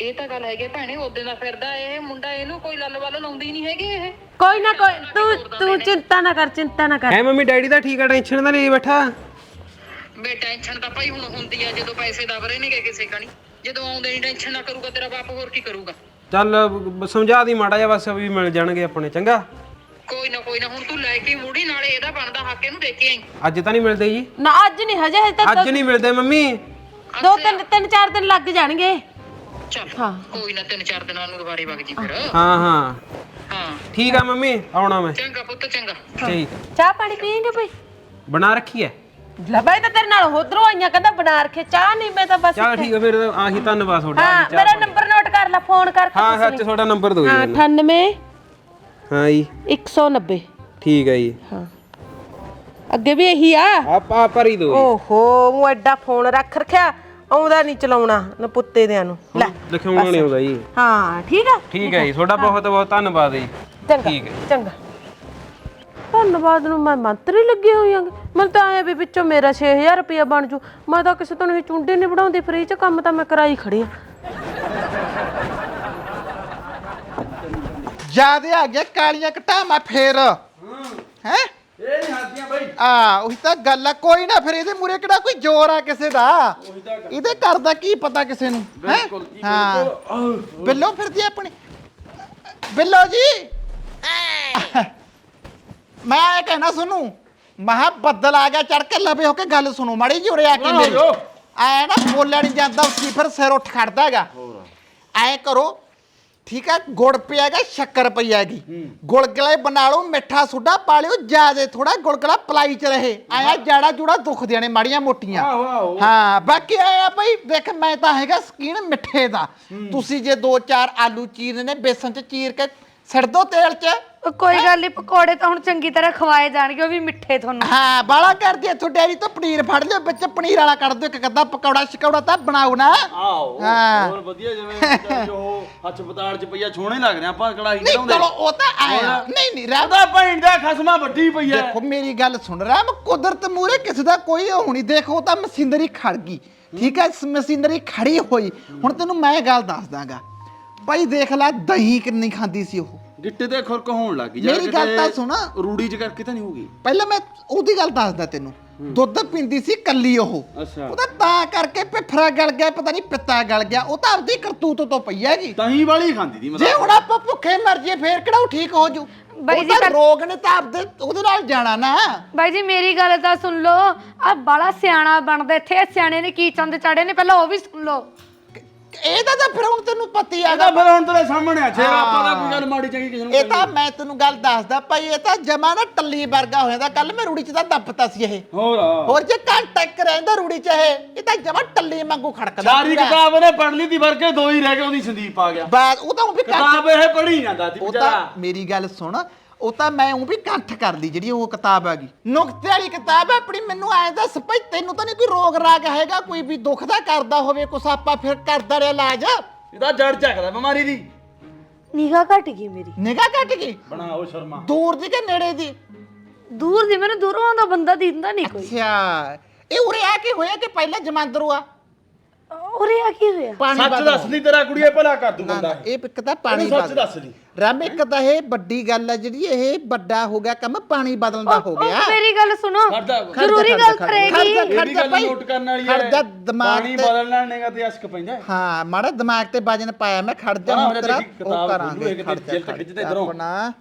ਇਹ ਤਾਂ ਗੱਲ ਹੈਗੀ ਆ ਭੈਣੇ ਉਹਦੇ ਦਾ ਫਿਰਦਾ ਇਹ ਮੁੰਡਾ ਇਹਨੂੰ ਕੋਈ ਲੱਲ ਵੱਲ ਲਾਉਂਦੀ ਨਹੀਂ ਹੈਗੀ ਇਹ। ਕੋਈ ਨਾ ਕੋਈ ਤੂੰ ਤੂੰ ਚਿੰਤਾ ਨਾ ਕਰ ਚਿੰਤਾ ਨਾ ਕਰ। ਹੈ ਮੰਮੀ ਡੈਡੀ ਦਾ ਠੀਕ ਆ ਟੈਨਸ਼ਨ ਨਾ ਲਈ ਬੈਠਾ? ਬੇ ਟੈਨਸ਼ਨ ਤਾਂ ਭਾਈ ਹੁਣ ਹੁੰਦੀ ਆ ਜਦੋਂ ਪੈਸੇ ਦਬ ਰਹੇ ਨੇਗੇ ਕਿਸੇ ਕਣੀ। ਜਦੋਂ ਆਉਂਦੇ ਨਹੀਂ ਟੈਨਸ਼ਨ ਨਾ ਕਰੂਗਾ ਤੇਰਾ ਬਾਪ ਹੋਰ ਕੀ ਕਰੂਗਾ? ਚੱਲ ਬ- ਸਮਝਾ ਦੀ ਮਾੜਾ ਜਿਹਾ ਬਸ ਵੀ ਮਿਲ ਜਾਣਗੇ ਆਪਣੇ ਚੰਗਾ? ਕੋਈ ਨਾ ਕੋਈ ਨਾ ਹੁਣ ਤੂੰ ਲੈ ਕੇ ਮੁੜੀ ਨਾਲੇ ਇਹਦਾ ਬਣਦਾ ਹੱਕ ਇਹਨੂੰ ਦੇ ਕੇ ਆਈ। ਅੱਜ ਤਾਂ ਨਹੀਂ ਮਿਲਦੇ ਜੀ। ਨਾ ਅੱਜ ਨਹੀਂ ਹਜੇ ਹਜੇ ਤਾਂ ਅੱਜ ਨਹੀਂ ਮਿਲਦੇ ਮੰਮੀ। ਦੋ ਤਿੰਨ ਤਿੰਨ ਚਾਰ ਦਿਨ ਲੱਗ ਜਾਣਗੇ। ਚੱਲ ਹਾਂ। ਕੋਈ ਨਾ ਤਿੰਨ ਚਾਰ ਦਿਨਾਂ ਨੂੰ ਦੁਬਾਰੇ ਵਗ ਜੀ ਫਿਰ। ਹਾਂ। ਹਾਂ ਹਾਂ। ਠੀਕ ਆ ਮੰਮੀ ਆਉਣਾ ਮੈਂ। ਚੰਗਾ ਪੁੱਤ ਚੰਗਾ। ਠੀਕ। ਚਾਹ ਪਾਣੀ ਪੀਏਂਗੇ ਭਈ? ਬਣਾ ਰੱਖੀ ਐ? ਲੈ ਬਾਈ ਤਾਂ ਤੇਰੇ ਨਾਲ ਹੋਦਰੋਂ ਆਈਆਂ ਕਹਿੰਦਾ ਬਣਾ ਰੱਖੇ ਚਾਹ ਨਹੀਂ ਮੈਂ ਤਾਂ ਬਸ ਚੱਲ ਠੀਕ ਆ ਫਿਰ ਆਹੀ ਧੰਨਵਾਦ ਤੁਹਾਡਾ ਹਾਂ ਆਹੀ ਚਾਹ ਮੇਰਾ ਨੰਬਰ ਨੋਟ ਕਰ ਲੈ ਫੋਨ ਕਰਕੇ ਹਾਂ ਸੱਚ ਤੁਹਾਡਾ ਨੰਬਰ ਦਿਓ ਜੀ ਹਾਂ ਮੈਨੂੰ। 98 ਹਾਂ ਜੀ। 190 ਠੀਕ ਹੈ ਜੀ। ਅੱਗੇ ਵੀ ਇਹੀ ਆ? ਆਪਾ ਭਰੀ ਦਿਓ ਜੀ। ਓਹੋ ਉਹ ਐਡਾ ਫੋਨ ਰੱਖ ਰੱਖਿਆ। ਆਉਂਦਾ ਨਹੀਂ ਚਲਾਉਣਾ ਨਾ ਪੁੱਤੇ ਦਿਆਂ ਨੂੰ ਲੈ ਲਿਖਾਉਣਾ ਨਹੀਂ ਆਉਂਦਾ ਜੀ। ਹਾਂ ਠੀਕ ਆ? ਠੀਕ ਹੈ ਜੀ ਤੁਹਾਡਾ ਬਹੁਤ ਬਹੁਤ ਧੰਨਵਾਦ ਜੀ। ਚੰਗਾ ਠੀਕ ਹੈ। ਚੰਗਾ। ਧੰਨਵਾਦ ਨੂੰ ਮੈਂ ਮੰਤਰੀ ਲੱਗੀ ਹੋਈ ਆਂ। ਮੈਨੂੰ ਤਾਂ ਆਇਆ ਵੀ ਵਿੱਚੋਂ ਮੇਰਾ 6000 ਰੁਪਇਆ ਬਣ ਜੂ। ਮੈਂ ਤਾਂ ਕਿਸੇ ਤੋਂ ਨਹੀਂ ਚੁੰਡੇ ਨਹੀਂ ਬਣਾਉਂਦੀ ਫ੍ਰੀ ਚ ਕੰਮ ਤਾਂ ਮੈਂ ਕਰਾਈ ਖੜੀ ਆ। ਜਿਆਦੇ ਆ ਗਿਆ ਕਾਲੀਆਂ ਘਟਾਵਾਂ ਫੇਰ। ਹੈ? ਇਹ ਨਹੀਂ ਹੱਦੀਆਂ ਬਾਈ। ਆ ਉਹੀ ਤਾਂ ਗੱਲ ਆ ਕੋਈ ਨਾ ਫਿਰ ਇਹਦੇ ਮੂਰੇ ਕਿਹੜਾ ਕੋਈ ਜ਼ੋਰ ਆ ਕਿਸੇ ਦਾ? ਇਹਦੇ ਘਰ ਦਾ ਕੀ ਪਤਾ ਕਿਸੇ ਨੂੰ ਹੈ? ਹਾਂ। ਬਿੱਲੋ ਫਿਰਦੀ ਆ ਆਪਣੀ ਬਿੱਲੋ ਜੀ। ਮੈਂ ਇਹ ਕਹਿਣਾ ਸੁਣੂ ਮਹਾ ਬੱਦਲ ਆ ਗਿਆ ਚੜ ਕੇ ਲਵੇ ਹੋ ਕੇ ਗੱਲ ਸੁਣੋ ਮਾੜੀ ਜੀ ਉਰੇ ਆ ਕੇ ਮੇਰੀ। ਐ ਨਾ ਬੋਲਿਆ ਨਹੀਂ ਜਾਂਦਾ ਉੱਚੀ ਫਿਰ ਸਿਰ ਉੱਠ ਖੜਦਾ ਹੈਗਾ। ਐ ਕਰੋ ਠੀਕ ਹੈ ਗੁੜ ਪਿਆਗਾ ਸ਼ੱਕਰ ਪਈ ਹੈਗੀ ਗੁਲਗਲੇ ਬਣਾ ਲਓ ਮਿੱਠਾ ਸੁੱਡਾ ਪਾ ਲਿਓ ਜਿਆਦੇ ਥੋੜਾ ਗੁਲਗਲਾ ਪਲਾਈ ਚ ਰਹੇ। ਆਇਆ ਜਾੜਾ ਜੂੜਾ ਦੁਖਦੀਆਂ ਨੇ ਮਾੜੀਆਂ ਮੋਟੀਆਂ। ਹਾਂ ਬਾਕੀ ਆਇਆ ਭਾਈ ਦੇਖ ਮੈਂ ਤਾਂ ਹੈਗਾ ਸਕੀਨ ਮਿੱਠੇ ਦਾ। ਤੁਸੀਂ ਜੇ ਦੋ ਚਾਰ ਆਲੂ ਚੀਰਨੇ ਨੇ ਬੇਸਨ ਚ ਚੀਰ ਕੇ ਸੜ ਦੋ ਤੇਲ ਚ। ਉਹ ਕੋਈ ਗੱਲ ਨਹੀਂ ਪਕੌੜੇ ਤਾਂ ਹੁਣ ਚੰਗੀ ਤਰ੍ਹਾਂ ਖਵਾਏ ਜਾਣਗੇ ਉਹ ਵੀ ਮਿੱਠੇ ਤੁਹਾਨੂੰ। ਹਾਂ ਬਾਲਾ ਕਰਦੀ ਇੱਥੋਂ ਡੈਰੀ ਤੋਂ ਪਨੀਰ ਫੜ ਲਿਓ ਵਿੱਚ ਪਨੀਰ ਵਾਲਾ ਕੱਢ ਦਿਓ ਇੱਕ ਅੱਧਾ ਪਕੌੜਾ ਸ਼ਕੌੜਾ ਤਾਂ ਬਣਾਓ ਨਾ। ਆਓ ਹਾਂ। ਹੋਰ ਵਧੀਆ ਜਿਵੇਂ ਜੋ ਹਸਪਤਾਲ ਚ ਪਈਆ ਸੋਹਣੇ ਲੱਗ ਰਹੇ ਆਪਾਂ ਕੜਾਹੀ ਨਹੀਂ ਚਲੋ ਉਹ ਤਾਂ ਆਇਆ। ਨਹੀਂ ਨਹੀਂ ਰੱਬ ਉਹਦਾ ਭੈਣ ਦਾ ਖਸਮਾ ਵੱਡੀ ਪਈ ਐ ਦੇਖੋ ਮੇਰੀ ਗੱਲ ਸੁਣ ਰਾਮ ਕੁਦਰਤ ਮੂਰੇ ਕਿਸੇ ਦਾ ਕੋਈ ਉਹ ਨਹੀਂ ਦੇਖੋ ਤਾਂ ਮਸ਼ੀਨਰੀ ਖੜ ਗਈ। ਠੀਕ ਹੈ ਮਸ਼ੀਨਰੀ ਖੜੀ ਹੋਈ। ਹੁਣ ਤੈਨੂੰ ਮੈਂ ਗੱਲ ਦੱਸ ਦਾਂਗਾ ਭਾਈ ਦੇਖ ਲੈ ਦਹੀਂ ਕਿੰਨੀ ਖਾਂਦੀ ਸੀ ਉਹ। ਗਿੱਟੇ ਤੇ ਖੁਰਕ ਹੋਣ ਲੱਗੀ ਮੇਰੀ ਗੱਲ ਤਾਂ ਸੁਣ। ਰੂੜੀ ਚ ਕਰਕੇ ਤਾਂ ਨਹੀਂ ਹੋਗੀ ਪਹਿਲਾਂ ਮੈਂ ਉਹਦੀ ਗੱਲ ਦੱਸਦਾ ਤੈਨੂੰ। ਦੁੱਧ ਪੀਂਦੀ ਸੀ ਕੱਲੀ ਉਹ। ਅੱਛਾ। ਉਹਦਾ ਤਾਂ ਕਰਕੇ ਪਿਫਰਾ ਗਲ ਗਿਆ ਪਤਾ ਨਹੀਂ ਪਿੱਤਾ ਗਲ ਗਿਆ। ਉਹ ਤਾਂ ਆਪਦੀ ਕਰਤੂਤ ਤੋਂ ਪਈ ਹੈਗੀ ਤਹੀਂ ਵਾਲੀ ਖਾਂਦੀ ਦੀ ਜੇ ਮਤਲਬ ਹੁਣ ਆਪਾਂ ਭੁੱਖੇ ਮਰ ਜਾਈਏ ਫੇਰ ਕਿਹੜਾ ਉਹ ਠੀਕ ਹੋ ਜੂ? ਬਾਈ ਜੀ ਤਾਂ ਰੋਗ ਨੇ ਤਾਂ ਆਪਦੇ ਉਹਦੇ ਨਾਲ ਜਾਣਾ ਨਾ। ਬਾਈ ਜੀ ਮੇਰੀ ਗੱਲ ਤਾਂ ਸੁਣ ਲਓ। ਆ ਬਾਲਾ ਸਿਆਣਾ ਬਣਦਾ। ਇੱਥੇ ਸਿਆਣੇ ਨੇ ਕੀ ਚੰਦ ਚਾੜੇ ਨੇ? ਪਹਿਲਾਂ ਉਹ ਵੀ ਸੁਣ ਲਓ। ਇਹਦਾ ਤਾਂ ਫਿਰ ਹੁਣ ਤੈਨੂੰ ਪਤੀ ਆ ਇਹਦਾ ਫਿਰ ਹੁਣ ਤੇਰੇ ਸਾਹਮਣੇ ਆ। ਛੇਰ ਆਪਾਂ ਦਾ ਕੋਈ ਗੱਲ ਮਾੜੀ ਚੰਗੀ ਕਿਸੇ ਨੂੰ ਇਹ ਤਾਂ ਮੈਂ ਤੈਨੂੰ ਗੱਲ ਦੱਸਦਾ ਭਾਈ ਇਹ ਤਾਂ ਜਮਾ ਨਾ ਟੱਲੀ ਵਰਗਾ ਹੋ ਜਾਂਦਾ। ਕੱਲ ਮੈਂ ਰੂੜੀ ਚ ਤਾਂ ਦੱਬਤਾ ਸੀ ਇਹ। ਹੋਰ ਹੋਰ ਜੇ ਇੱਕ ਰਹਿੰਦਾ ਰੂੜੀ ਚ ਇਹ ਇਹ ਤਾਂ ਜਮਾ ਟੱਲੀ ਵਾਂਗੂ ਖੜਕਦਾ ਸਾਰੀ। ਕਿਤਾਬ ਇਹਨੇ ਪੜ੍ਹ ਲਈ ਤੀ ਵਰ ਕੇ ਦੋ ਹੀ ਰਹਿ ਗਏ ਉਹਦੀ ਸੰਦੀਪ ਆ ਗਿਆ। ਬਾਤ ਉਹ ਤਾਂ ਉਹ ਵੀ ਕਿਤਾਬ ਇਹ ਪੜ੍ਹੀ ਜਾਂਦਾ ਸੀ ਉਹ ਵਿਚਾਰਾ। ਤਾਂ ਮੇਰੀ ਗੱਲ ਸੁਣ ਉਹ ਤਾਂ ਮੈਂ ਉਹ ਵੀ ਕੰਠ ਕਰ ਲਈ ਜਿਹੜੀ ਉਹ ਕਿਤਾਬ ਹੈਗੀ। ਨੁਕਤੇ ਵਾਲੀ ਕਿਤਾਬ ਹੈ ਆਪਣੀ ਮੈਨੂੰ ਐਂ ਦੱਸ ਭਾਈ ਤੈਨੂੰ ਤਾਂ ਨਹੀਂ ਕੋਈ ਰੋਗ ਰਾਗ ਹੈਗਾ ਕੋਈ ਵੀ ਦੁੱਖ ਦਾ ਕਰਦਾ ਹੋਵੇ ਕੁਛ ਆਪਾਂ ਫਿਰ ਕਰਦਾ ਰਿਹਾ ਇਲਾਜ? ਇਹਦਾ ਜੜ ਚੱਕਦਾ ਬਿਮਾਰੀ ਦੀ। ਨਿਗਾਹ ਘਟ ਗਈ ਮੇਰੀ। ਨਿਗਾਹ ਘਟ ਗਈ? ਬਣਾਓ ਸ਼ਰਮਾ। ਦੂਰ ਦੀ ਕਿ ਨੇੜੇ ਦੀ? ਦੂਰ ਦੀ ਮੈਨੂੰ ਦੂਰੋਂ ਆਉਂਦਾ ਬੰਦਾ ਦਿੰਦਾ ਨਹੀਂ ਕੋਈ। ਅੱਛਾ ਇਹ ਉਰੇ ਆ ਕੇ ਹੋਇਆ ਕਿ ਪਹਿਲਾਂ ਜਮਾਂਦਰੂ ਆ? ਉਰੇ ਆ ਕੀ ਹੋਇਆ? ਪਾਣੀ ਸੱਚ ਬਦਲੋ। ਦੱਸ ਦੀ ਤੇਰਾ ਕੁੜੀਏ ਭਲਾ ਕਰ ਦੂ ਨਾ ਬੰਦਾ ਨਾ ਇਹ। ਇੱਕ ਤਾਂ ਪਾਣੀ ਸੱਚ ਬਦਲ। ਦੱਸ ਦੀ ਰਮ ਇੱਕ ਤਾਂ ਇਹ ਵੱਡੀ ਗੱਲ ਹੈ ਜਿਹੜੀ ਇਹ ਵੱਡਾ ਹੋ ਗਿਆ ਕੰਮ ਪਾਣੀ ਬਦਲਣ ਦਾ ਹੋ ਉਹ ਗਿਆ। ਮੇਰੀ ਗੱਲ ਸੁਣੋ। ਖੜਦਾ ਜ਼ਰੂਰੀ ਗੱਲ ਕਰੇਗੀ। ਖੜ ਜਾ, ਇਹ ਵੀ ਗੱਲ ਭਾਈ, ਨੋਟ ਕਰਨ ਵਾਲੀ ਹੈ। ਜਾ, ਦਿਮਾਗ ਪਾਣੀ ਤੇ- ਬਦਲਣਾ ਨੇਗਾ ਤੇ ਅਸ਼ਕ ਪੈਂਦਾ ਹੈ। ਹਾਂ ਮਾੜਾ ਦਿਮਾਗ ਤੇ ਵਜਨ ਪਾਇਆ ਮੈਂ ਖੜ ਜਾ ਹੁਣ ਤੇਰਾ। ਉਹ ਕਿਤਾਬ ਕਰਾਂਗੇ ਖੜ ਜਾ ਤੱਕ ਖੜ ਜਾ ਇੱਧਰੋਂ। ਆਪਣਾ।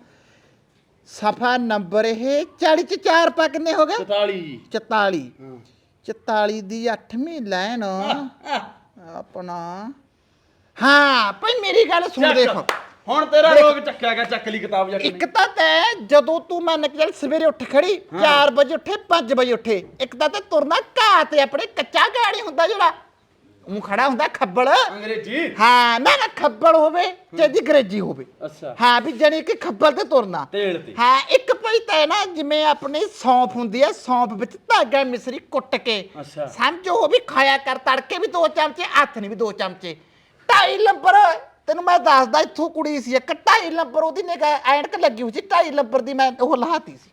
ਸਫਾ ਨੰਬਰ ਇਹ 40 ਚ 4 ਪਾ ਕਿੰਨੇ ਹੋ ਗਏ? 44 44 44 ਦੀ 8ਵੀਂ ਲਾਈਨ। ਆਪਣਾ। ਹਾਂ ਭਾਈ ਮੇਰੀ ਗੱਲ ਸੁਣ ਚੱਕ। ਦੇਖੋ। ਹੁਣ ਤੇਰਾ ਰੋਗ ਚੱਕਿਆ ਗਿਆ ਚੱਕ ਲਈ ਕਿਤਾਬ ਜਾ ਕੇ ਇੱਕ ਤਾਂ ਤੈ ਜਦੋਂ ਤੂੰ ਮੰਨ ਕੇ ਚੱਲ ਸਵੇਰੇ ਉੱਠ ਖੜੀ 4 ਵਜੇ ਉੱਠੇ 5 ਵਜੇ ਉੱਠੇ ਇੱਕ ਤਾਂ ਤੇ ਤੁਰਨਾ ਘਾਹ ਤੇ ਆਪਣੇ ਕੱਚਾ ਗਾੜੀ ਹੁੰਦਾ ਜਿਹੜਾ। ਉਹ ਖੜਾ ਹੁੰਦਾ ਖੱਬਲ। ਅੰਗਰੇਜ਼ੀ? ਹਾਂ ਨਾ ਨਾ ਖੱਬਲ ਹੋਵੇ ਤੇ ਦੀ ਅੰਗਰੇਜ਼ੀ ਹੋਵੇ। ਅੱਛਾ। ਹਾਂ ਵੀ ਜਣੀ ਕਿ ਖੱਬਲ ਤੇ ਤੁਰਨਾ। ਤੇਲ ਤੇ। ਹਾਂ ਇੱਕ ਪਈ ਤੈ ਨਾ ਜਿਵੇਂ ਆਪਣੀ ਸੌਂਫ ਹੁੰਦੀ ਹੈ ਸੌਂਫ ਵਿੱਚ ਧਾਗਾ ਮਿਸਰੀ ਕੁੱਟ ਕੇ। ਅੱਛਾ। ਸਮਝੋ ਉਹ ਵੀ ਖਾਇਆ ਕਰ ਤੜਕੇ ਵੀ ਦੋ ਚਮਚੇ ਹੱਥ ਨਹੀਂ ਵੀ ਦੋ ਚਮਚੇ। ਢਾਈ ਲੰਬਰ ਤੈਨੂੰ ਮੈਂ ਦੱਸਦਾ ਇੱਥੋਂ ਕੁੜੀ ਸੀ ਇੱਕ ਢਾਈ ਲੰਬਰ ਉਹਦੀ ਨਿਗਾਹ ਐਨਕ ਲੱਗੀ ਹੋਈ ਸੀ ਢਾਈ ਲੰਬਰ ਦੀ ਮੈਂ ਉਹ ਲਾਹਤੀ ਸੀ।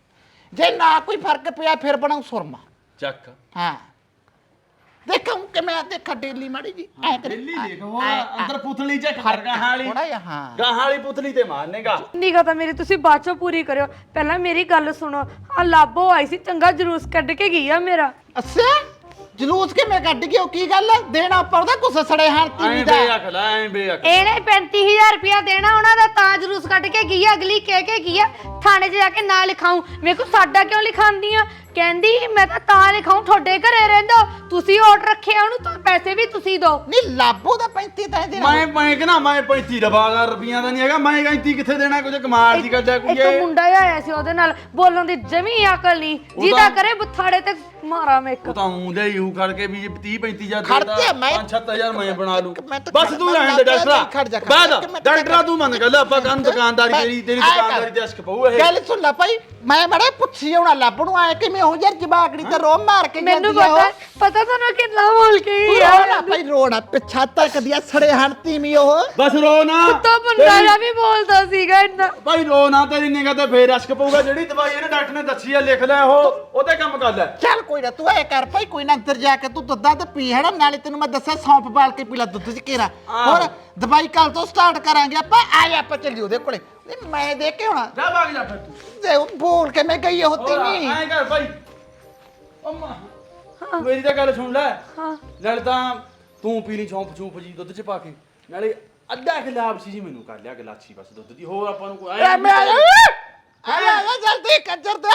ਜੇ ਨਾ ਕੋਈ ਫ਼ਰਕ ਪਿਆ ਫਿਰ ਬਣਾਉ ਸੁਰਮਾ। ਚੱਕ। ਹਾਂ। ਦੇਖਾਂ ਕਿ ਮੈਂ ਦੇਖਾ ਡੇਲੀ ਮਾੜੀ ਜੀ ਐ ਕਰ। ਦਿੱਲੀ ਦੇਖ ਹੋਰ ਅੰਦਰ ਪੁਤਲੀ ਚ ਖੜ ਗਾਹਾਂ ਵਾਲੀ ਥੋੜਾ ਜਿਹਾ ਹਾਂ। ਗਾਹਾਂ ਵਾਲੀ ਪੁਤਲੀ ਤੇ ਮਾਰਨੇਗਾ ਨਿਗਾਹ ਤਾਂ ਮੇਰੀ ਤੁਸੀਂ ਬਾਅਦ ਚੋਂ ਪੂਰੀ ਕਰਿਓ। ਪਹਿਲਾਂ ਮੇਰੀ ਗੱਲ ਸੁਣੋ। ਆ ਲਾਬੋ ਆਈ ਸੀ ਚੰਗਾ ਜਲੂਸ ਕੱਢ ਕੇ ਗਈ ਆ ਮੇਰਾ। ਅੱਛਾ ਜਲੂਸ ਕਿਵੇਂ ਕੱਢ ਗਿਆ ਉਹ? ਕੀ ਗੱਲ ਹੈ? ਦੇਣਾ ਪੜਦਾ ਕੁਛ ਸੜੇ ਹਾਂ ਐਂ ਟੀਵੀ ਦਾ। ਬੇਅਕਲ ਐਂ ਬੇਅਕਲ। ਇਹਨੇ 35000 ਰੁਪਇਆ ਦੇਣਾ ਉਹਨਾਂ ਦਾ ਤਾਂ ਜਲੂਸ ਕੱਢ ਕੇ ਗਈ ਆ, ਅਗਲੀ ਕਹਿ ਕੇ ਗਈ ਆ ਥਾਣੇ 'ਚ ਜਾ ਕੇ ਨਾਂ ਲਿਖਾਉਂ ਮੇਰੇ ਕੋ ਸਾਡਾ ਕਿਉਂ ਲਿਖਾਉਂਦੀ ਆ? ਕਹਿੰਦੀ ਮੈਂ ਤਾਂ ਤਾਂ ਲਿਖਾਉਂ ਤੁਹਾਡੇ ਘਰੇ ਰਹਿੰਦਾ। ਤੁਸੀਂ ਆਰਡਰ ਰੱਖਿਆ ਉਹਨੂੰ ਤਾਂ ਪੈਸੇ ਵੀ ਤੁਸੀਂ ਦਿਓ। ਨਹੀਂ ਲਾਭੋ ਦਾ 35 ਤਾਂ ਮੈਂ ਮੈਂ ਕਿ ਨਾ ਮੈਂ 35 ਰਬਾਗਾ ਰੁਪਈਆਂ ਦਾ ਨਹੀਂ ਹੈਗਾ। ਮੈਂ 35 ਕਿੱਥੇ ਦੇਣਾ ਕੁਝ ਕਮਾਲ ਦੀ ਗੱਲ ਹੈ ਇੱਕ ਕੁੜੀਏ ਮੁੰਡਾ ਹੀ ਆਇਆ ਸੀ ਉਹਦੇ ਨਾਲ ਬੋਲਣ ਦੀ ਜਮੀ ਅਕਲ ਨਹੀਂ ਜਿਹਦਾ ਕਰੇ ਬੁੱਥਾੜੇ ਤੇ ਮਾਰਾ ਮੈਂ ਇੱਕ। ਉਹ ਤਾਂ ਉਂਦੇ ਹੀ ਹੂ ਕਰਕੇ ਵੀ 30 35 ਜਾਂ ਆ, ਮੈਂ- 5-7000 ਮੈਂ ਬਣਾ ਲੂ ਮੈਂ ਤਾਂ ਬਸ ਤੂੰ ਮੈਂ ਰਹਿਣ ਦੇ ਖੜ ਜਾ, ਡਾਕਟਰਾ ਖੜ ਜਾ, ਖੜ ਜਾ, ਬਾਦ ਕਿ ਮੈਂ ਤਾਂ ਡਾਕਟਰਾ ਤੂੰ ਮੰਨ ਗੱਲ ਆਪਾਂ ਕੰਨ ਦੁਕਾਨਦਾਰੀ ਤੇਰੀ ਤੇਰੀ ਕਰ। ਦੁਕਾਨਦਾਰੀ ਤੇ ਅਸ਼ਕ ਪਊ ਇਹ। ਗੱਲ ਸੁਣ ਲੈ ਭਾਈ ਮੈਂ ਮੜੇ ਪੁੱਛੀ ਆਉਣਾ ਲੱਭ ਨੂੰ ਆਏ ਕਿਵੇਂ ਹੋ ਯਾਰ ਜਵਾਕੜੀ ਤੇ ਰੋ ਮਾਰ ਕੇ ਮੈਨੂੰ ਜਾਂਦੀ ਆ ਉਹ। ਪਤਾ ਪਤਾ ਤੁਹਾਨੂੰ ਕਿੰਨਾ ਬੋਲ ਕੇ ਗਈ ਆ ਰੋਣਾ ਭਾਈ ਰੋਣਾ ਪਿੱਛਾ ਤੱਕਦੀ ਆ ਸੜੇ ਹਣਤੀ ਮੀ ਉਹ। ਬਸ ਰੋ ਨਾ ਤਾਂ ਮੁੰਡਾ ਜਿਹਾ ਵੀ ਬੋਲਦਾ ਸੀਗਾ ਇੰਨਾ। ਭਾਈ ਰੋ ਨਾ ਤੇਰੀ ਨਿਗਾਹ ਤੇ ਫੇਰ ਅਸ਼ਕ ਪਊਗਾ। ਜਿਹੜੀ ਦਵਾਈ ਇਹਨੇ ਡਾਕਟਰ ਨੇ ਦੱਸੀ ਆ ਲਿਖ ਲੈ ਉਹ ਉਹਦੇ ਕੰਮ ਕਰ ਲੈ। ਚੱਲ ਕੋਈ ਨਾ ਤੂੰ ਐ ਕਰ ਭਾਈ ਕੋਈ ਨਾ ਅੰਦਰ ਜਾ ਕੇ ਤੂੰ ਦੁੱਧਾਂ ਤੇ ਪੀ ਹਣਾ ਨਾਲੇ ਤੈਨੂੰ ਮੈਂ ਦੱਸਿਆ ਸੌਂਫ ਬਾਲ ਕੇ ਪੀ ਲੈ ਦੁੱਧ ਚ ਘੇਰਾ। ਹੋਰ ਦਵਾਈ ਕੱਲ ਤੋਂ ਸਟਾਰਟ ਕਰਾਂਗੇ ਆਪਾਂ ਆਏ ਆਪਾਂ ਚੱਲੀ ਉਹਦੇ ਕੋਲੇ। ਨਹੀਂ, ਮੈਂ ਦੇ ਕੇ ਆਉਣਾ। ਜਾ ਭਾਗ ਜਾ ਫਿਰ ਤੂੰ। ਤੇ ਉਹ ਬੋਲ ਕੇ ਮੈਂ ਗਈ ਉਹ ਤੀਵੀਂ। ਐਂ ਕਰ ਭਾਈ। ਅੰਮਾ। ਮੇਰੀ ਤਾਂ ਗੱਲ ਸੁਣ ਲੈ। ਹਾਂ। ਨਾਲੇ ਤਾਂ ਤੂੰ ਪੀ ਲਈ ਛੌਂਪ ਛੂਪ ਜੀ ਦੁੱਧ ਚ ਪਾ ਕੇ ਨਾਲੇ ਅੱਧਾ ਖਿਲਾਫ ਸੀ ਜੀ ਮੈਨੂੰ ਕਰ ਲਿਆ ਗਲਾਚੀ ਬਸ ਦੁੱਧ ਦੀ ਹੋਰ ਆਪਾਂ ਨੂੰ ਕੋਈ ਐ ਮੈਂ ਆਇਆ ਆਇਆ ਜਲਦੀ ਕੰਜਰ ਦੇ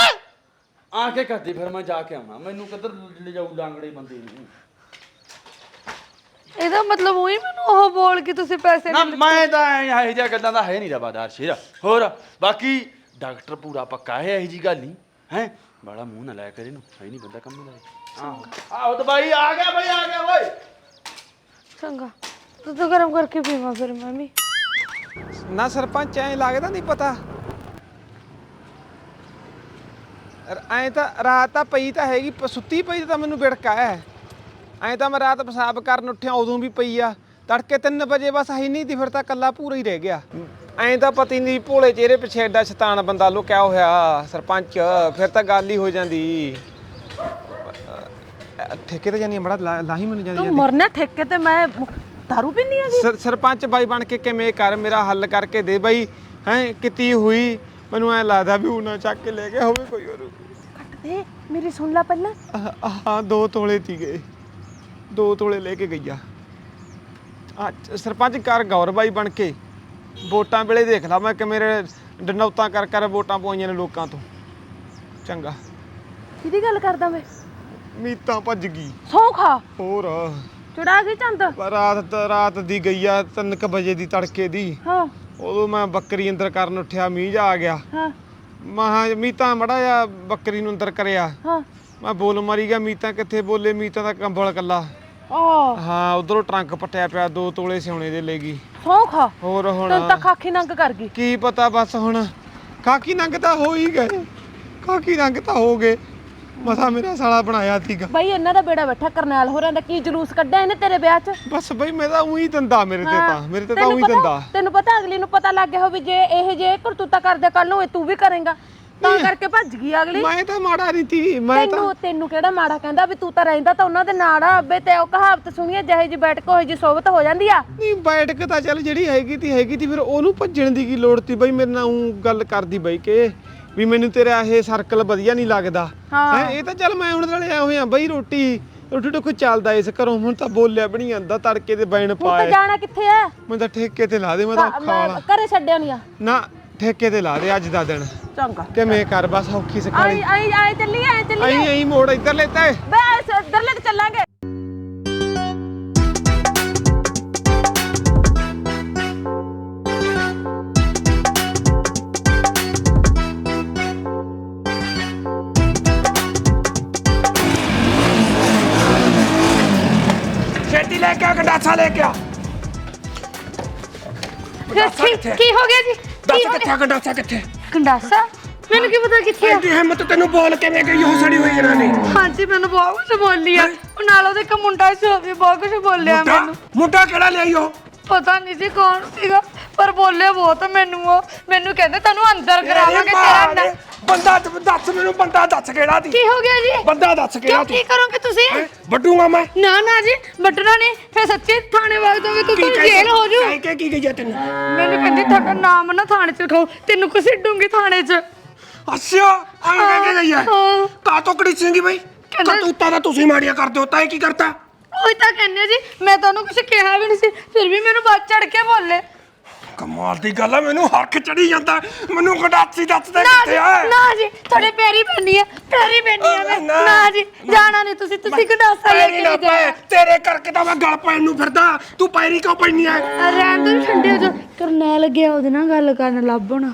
ਆ ਕੇ ਕਰਦੇ ਫਿਰ ਮੈਂ ਜਾ ਕੇ ਆਉਣਾ। ਮੈਨੂੰ ਕਿੱਧਰ ਲੈ ਜਾਊ ਲਾਂਗੜੇ ਬੰਦੇ ਨੂੰ? ਇਹਦਾ ਮਤਲਬ ਉਹੀ ਮੈਨੂੰ ਉਹ ਬੋਲ ਕੇ ਤੁਸੀਂ ਪੈਸੇ ਨਾ ਮੈਂ ਤਾਂ ਇਹ ਜਿਹੀਆਂ ਗੱਲਾਂ ਦਾ ਹੈ ਨਹੀਂ ਰਵਾਦਾਰ ਸ਼ੇਰ। ਹੋਰ ਬਾਕੀ ਡਾਕਟਰ ਪੂਰਾ ਪੱਕਾ ਹੈ ਇਹ ਜੀ ਗੱਲ ਨਹੀਂ। ਹੈ? ਬੜਾ ਮੂੰਹ ਨਾ ਲਾਇਆ ਕਰ ਇਹਨੂੰ। ਹੈ ਨਹੀਂ ਬੰਦਾ ਕੰਮ ਦਾ ਆਹੋ ਆਹੋ ਤਾਂ ਬਾਈ ਆ ਗਿਆ ਬਾਈ ਆ ਗਿਆ ਓਏ। ਚੰਗਾ। ਦੁੱਧ ਗਰਮ ਕਰਕੇ ਪੀਵਾਂ ਫਿਰ ਮੈਂ ਵੀ ਨਾ ਸਰਪੰਚ ਐ ਲੱਗਦਾ ਨਹੀਂ ਪਤਾ। ਐ ਤਾਂ ਰਾਤ ਤਾਂ ਪਈ ਤਾਂ ਹੈਗੀ ਪ- ਸੁੱਤੀ ਪਈ ਤਾਂ ਮੈਨੂੰ ਵਿੜਕਾ ਹੈ ਐ। ਤਾਂ ਮੈਂ ਰਾਤ ਪਿਸ਼ਾਬ ਕਰਨ ਉੱਠਿਆ ਉਦੋਂ ਵੀ ਪਈ ਆ। ਤੜਕੇ 3 ਵਜੇ ਬਸ ਹੈ ਨਹੀਂ ਤੀ ਫਿਰ ਤਾਂ ਕੱਲਾ ਪੂਰਾ ਹੀ ਰਹਿ ਗਿਆ। ਐ ਤਾਂ ਪਤੀ ਨਹੀਂ ਭੋਲੇ ਚਿਹਰੇ ਪਿੱਛੇ ਐਡਾ ਸ਼ੈਤਾਨ ਬੰਦਾ ਲੁਕਿਆ ਹੋਇਆ ਸਰਪੰਚ। ਫਿਰ ਤਾਂ ਗੱਲ ਹੀ ਹੋ ਜਾਂਦੀ। ਅ, ਠੇਕੇ ਤੇ ਜਾਨੀ ਬੜਾ ਲਾਹੀ ਮੈਨੂੰ ਜਾਂਦੀ ਤੂੰ ਮਰਨਾ ਠੇਕੇ ਤੇ ਮੈਂ ਦਾਰੂ ਪੀਂਦੀ ਆ ਸਰ- ਸਰਪੰਚ ਬਾਈ ਬਣ ਕੇ ਕਿਵੇਂ ਕਰ ਮੇਰਾ ਹੱਲ ਕਰਕੇ ਦੇ ਬਾਈ। ਹੈ ਕਿਤੀ ਹੋਈ? ਮੈਨੂੰ ਐ ਲੱਗਦਾ ਵੀ ਉਹਨਾਂ ਚੱਕ ਕੇ ਲੈ ਗਿਆ ਹੋਵੇ ਕੋਈ ਹੋਰ। ਕੱਟ ਦੇ ਮੇਰੀ ਸੁਣ ਲੈ ਪਹਿਲਾਂ। ਆਹ, ਹਾਂ ਦੋ ਤੋਲੇ ਤੀ ਗਏ। ਦੋ ਤੋਲੇ ਲੈ ਕੇ ਗਈਆ ਆ। ਸਰਪੰਚ ਕਰ ਗੌਰ ਬਾਈ ਬਣ ਕੇ। ਵੋਟਾਂ ਵੇਲੇ ਦੇਖ ਲਾ ਮੈਂ ਕਿ ਮੇਰੇ ਡਨੌਤਾਂ ਕਰ ਕਰ ਵੋਟਾਂ ਪਵਾਈਆਂ ਨੇ ਲੋਕਾਂ ਤੋਂ। ਚੰਗਾ। ਕਿਹਦੀ ਗੱਲ ਕਰਦਾ ਮੈਂ? ਮੀਤਾਂ ਭੱਜ ਗਈ। ਸੌਂ ਖਾ। ਹੋਰ। ਚੜਾ ਗਈ ਚੰਦ? ਪਰ ਰਾਤ ਤਾਂ ਰਾਤ ਦੀ ਗਈ ਆ 3 ਵਜੇ ਦੀ ਤੜਕੇ ਦੀ। ਹਾਂ। ਉਦੋਂ ਮੈਂ ਬੱਕਰੀ ਅੰਦਰ ਕਰਨ ਉੱਠਿਆ ਮੀਂਹ ਜਾ ਆ ਗਿਆ। ਹਾਂ। ਮਹਾ ਮੀਤਾ ਮੜਾ ਜਾ ਬੱਕਰੀ ਨੂੰ ਅੰਦਰ ਕਰਿਆ। ਹਾਂ। ਮੈਂ ਬੋਲ ਮਾਰੀ ਗਿਆ ਮੀਤਾ ਕਿੱਥੇ ਬੋਲੇ? ਮੀਤਾ ਦਾ ਕੰਬਲ ਕੱਲਾ। ਓ। ਹਾਂ ਉਧਰੋਂ ਟਰੰਕ ਪਟਿਆ ਪਿਆ ਦੋ ਤੋਲੇ ਸਿਉਣੇ ਦੇ ਲੈ ਗਈ। ਹੋਰ ਹੁਣ? ਤੈਨੂੰ ਤਾਂ ਖਾਖੀ ਨੰਗ ਕਰ ਗਈ। ਕੀ ਪਤਾ ਬਸ ਹੁਣ? ਕਾਕੀ ਨੰਗ ਤਾਂ ਹੋ ਹੀ ਗਏ। ਕਾਕੀ ਨੰਗ ਤਾਂ ਹੋ ਗਏ। ਮਸਾ ਮੇਰਾ ਸਾਲਾ ਬਣਾਇਆ ਸੀਗਾ। ਬਈ ਇਹਨਾਂ ਦਾ ਬੇੜਾ ਬੈਠਾ ਕਰਨੈਲ ਹੋਰਾਂ ਦਾ ਕੀ ਜਲੂਸ ਕੱਢਿਆ ਇਹਨੇ ਤੇਰੇ ਵਿਆਹ 'ਚ? ਬਸ ਬਈ ਮੈਂ ਤਾਂ ਉਹੀ ਦੰਦਾ ਮੇਰੇ ਤੇ ਤਾਂ ਮੇਰੇ ਤੇ ਤਾਂ ਤੈਨੂੰ ਉਹੀ ਪਤਾ- ਦੰਦਾ ਤੈਨੂੰ ਪਤਾ ਅਗਲੀ ਨੂੰ ਪਤਾ ਲੱਗ ਗਿਆ ਹੋਵੇ ਜੇ ਇਹ ਜੇ ਕਰਤੂਤਾ ਕਰਦੇ ਕੱਲ ਨੂੰ ਇਹ ਤੂੰ ਵੀ ਕਰੇਗਾ। ਤਾਂ ਕਰਕੇ ਭੱਜ ਗਈ ਅਗਲੀ। ਮੈਂ ਤਾਂ ਮਾੜਾ ਨਹੀਂ ਤੀ ਮੈਂ ਤਾਂ ਤੈਨੂੰ ਤੈਨੂੰ ਕਿਹੜਾ ਮਾੜਾ ਕਹਿੰਦਾ ਵੀ ਤੂੰ ਤਾਂ ਰਹਿੰਦਾ ਤਾਂ ਉਹਨਾਂ ਦੇ ਨਾਲ ਆ ਬੇ ਤੇ ਉਹ ਕਹਾਵਤ ਸੁਣੀਏ ਜਿਹੇ ਜੀ ਬੈਠ ਕੇ ਹੋਈ ਜੀ ਸੋਬਤ ਹੋ ਜਾਂਦੀ ਆ। ਨਹੀਂ ਬੈਠਕ ਤਾਂ ਚੱਲ ਜਿਹੜੀ ਹੈਗੀ ਤੀ ਹੈਗੀ ਤੀ ਫਿਰ ਉਹਨੂੰ ਭੱਜਣ ਦੀ ਕੀ ਲੋੜ ਤੀ? ਬਈ ਮੇਰੇ ਨਾਲ ਊਂ ਗੱਲ ਕਰਦੀ ਬਈ ਕਿ ਵੀ ਮੈਨੂੰ ਤੇਰਾ ਇਹ ਸਰਕਲ ਵਧੀਆ ਨਹੀਂ ਲੱਗਦਾ। ਹਾਂ। ਹੈ ਇਹ ਤਾਂ ਚੱਲ ਮੈਂ ਹੁਣ ਨਾਲੇ ਆਇਆ ਹੋਇਆ ਬਈ ਰੋਟੀ ਰੋਟੀ ਟੁੱਕ ਚੱਲਦਾ ਇਸ ਘਰੋਂ ਹੁਣ ਤਾਂ ਬੋਲਿਆ ਬਣੀ ਜਾਂਦਾ ਤੜਕੇ ਦੇ ਬੈਣ ਹੁਣ ਤਾਂ ਪਾਏ। ਜਾਣਾ ਕਿੱਥੇ ਆ ਮੈਂ ਤਾਂ ਠੇਕੇ ਤੇ ਲਾ ਦੇ ਮੈਂ ਤਾਂ ਔਖਾ ਵਾਲਾ ਮੈਂ ਘਰੇ ਛੱਡਿਆ ਨਹੀਂ ਆ। ਨਾ ਠੇਕੇ ਤੇ ਲਾ ਦੇ ਅੱਜ ਦਾ ਦਿਨ। ਚੰਗਾ। ਕਿਵੇਂ ਕਰ ਬਸ ਔਖੀ ਆਈ ਸਕਾਲੀ ਆਈ ਆਈ ਚੱਲੀ ਆਈ ਚੱਲੀ ਅਈ ਅਈ ਮੋੜ ਇੱਧਰ ਲੈਤਾ ਬਸ ਇੱਧਰ ਲੈ ਕੇ ਚੱਲਾਂਗੇ। ਲੈ ਕੇ ਆ ਗੰਡਾਸਾ ਲੈ ਕੇ ਆ। ਕੀ ਕੀ ਹੋ ਗਿਆ ਜੀ? ਦੱਸ ਕਿੱਥੇ ਆ ਗੰਡਾਸਾ ਕਿੱਥੇ? ਕੰਡਾਸਾ ਮੈਨੂੰ ਕੀ ਪਤਾ ਕਿੱਥੇ ਆ? ਐਡੀ ਹਿੰਮਤ ਤੈਨੂੰ ਬੋਲ ਕਿਵੇਂ ਗਈ ਉਹ ਸੜੀ ਹੋਈ ਇਹਨਾਂ ਨੇ ਹਾਂਜੀ ਮੈਨੂੰ ਬਹੁਤ ਕੁਝ ਬੋਲੀ ਆ ਉਹ ਨਾਲ ਉਹਦੇ ਇੱਕ ਮੁੰਡਾ ਸੀ ਉਹ ਵੀ ਬਹੁਤ ਕੁਝ ਬੋਲਿਆ ਮੁੰਡਾ? ਮੈਨੂੰ। ਮੁੰਡਾ ਕਿਹੜਾ ਲਿਆਈ ਉਹ? ਪਤਾ ਨਹੀਂ ਸੀ ਕੌਣ ਸੀਗਾ ਪਰ ਬੋਲੇ ਬਹੁਤ ਮੈਨੂੰ ਉਹ। ਮੈਨੂੰ ਕਹਿੰਦੇ ਤੈਨੂੰ ਅੰਦਰ ਕਰਾਵਾਂਗੇ ਤੇਰਾ ਨਾ ਬੰਦਾ ਦੱਸ ਮੈਨੂੰ ਬੰਦਾ ਦੱਸ ਕਿਹੜਾ ਦੀ ਕੀ ਹੋ ਗਿਆ ਜੀ? ਬੰਦਾ ਦੱਸ ਕਿਹੜਾ ਕਿਉਂ ਦੀ ਕੀ ਕਰੋਗੇ ਤੁਸੀਂ? ਵੱਡੂਗਾ ਮੈਂ। ਨਾ ਨਾ ਜੀ ਬੱਟਣਾ ਨਹੀਂ। ਫੇਰ ਸੱਚੀ ਥਾਣੇ ਵਗ ਦੋਗੇ ਤੂੰ ਤਾਂ ਜੇਲ੍ਹ ਹੋ ਜੂ। ਕਹਿ ਕੇ ਕੀ ਗਈ ਆ ਤੈਨੂੰ? ਮੈਨੂੰ ਕਹਿੰਦੀ ਤੁਹਾਡਾ ਨਾਮ ਨਾ ਥਾਣੇ 'ਚ ਲਿਖਾਓ। ਤੈਨੂੰ ਕੁਛ ਡੂੰਗੀ ਥਾਣੇ 'ਚ। ਅੱਛਾ ਆਏ ਕਹਿ ਕੇ ਗਈ ਆ। ਹਾਂ। ਕਾ ਤੋਂ ਕੜੀ ਸਿੰਘੀ ਬਈ? ਕਹਿੰਦਾ- ਕਤੂਤਾ ਦਾ ਤੁਸੀਂ ਮਾੜੀਆਂ ਕਰਦੇ ਹੋ ਤਾਂ ਇਹ ਕੀ ਕਰਤਾ? ਉਹੀ ਤਾਂ ਕਹਿੰਦੇ ਜੀ ਮੈਂ ਤੁਹਾਨੂੰ ਕੁਝ ਕਿਹਾ ਵੀ ਨਹੀਂ ਸੀ ਫਿਰ ਵੀ ਮੈਨੂੰ ਬਾਤ ਚੜ ਕੇ ਬੋਲੇ। ਕਮਾਲ ਦੀ ਗੱਲ ਆ ਮੈਨੂੰ ਹਰਖ ਚੜੀ ਜਾਂਦਾ। ਮੈਨੂੰ ਗੰਡਾਸੀ ਦੱਸ ਦੇ ਨਾ ਕਿੱਥੇ ਜੀ ਆ ਨਾ ਜੀ ਤੁਹਾਡੇ ਪੈਰੀ ਪੈਣੀ ਆ ਪੈਰੀ ਪੈਣੀ ਆ ਮੈਂ। ਨਾ। ਨਾ। ਜੀ ਜਾਣਾ ਨਹੀਂ ਤੁਸੀਂ ਤੁਸੀਂ ਗੰਡਾਸਾ ਲੈ ਪੈਰੀ ਕੇ ਨਾ ਨਹੀਂ ਪੈ, ਜਾਣਾ ਤੇਰੇ ਕਰਕੇ ਤਾਂ ਮੈਂ ਗਲ ਪੈਣ ਨੂੰ ਫਿਰਦਾ। ਤੂੰ ਪੈਰੀ ਕਿਉਂ ਪੈਣੀ ਆ? ਰਹਿਣ ਦੋ ਠੰਡੇ ਹੋ ਜਾ ਕਰਨੈਲ ਗਿਆ ਉਹਦੇ ਨਾਲ ਗੱਲ ਕਰਨ ਲੱਭਣਾ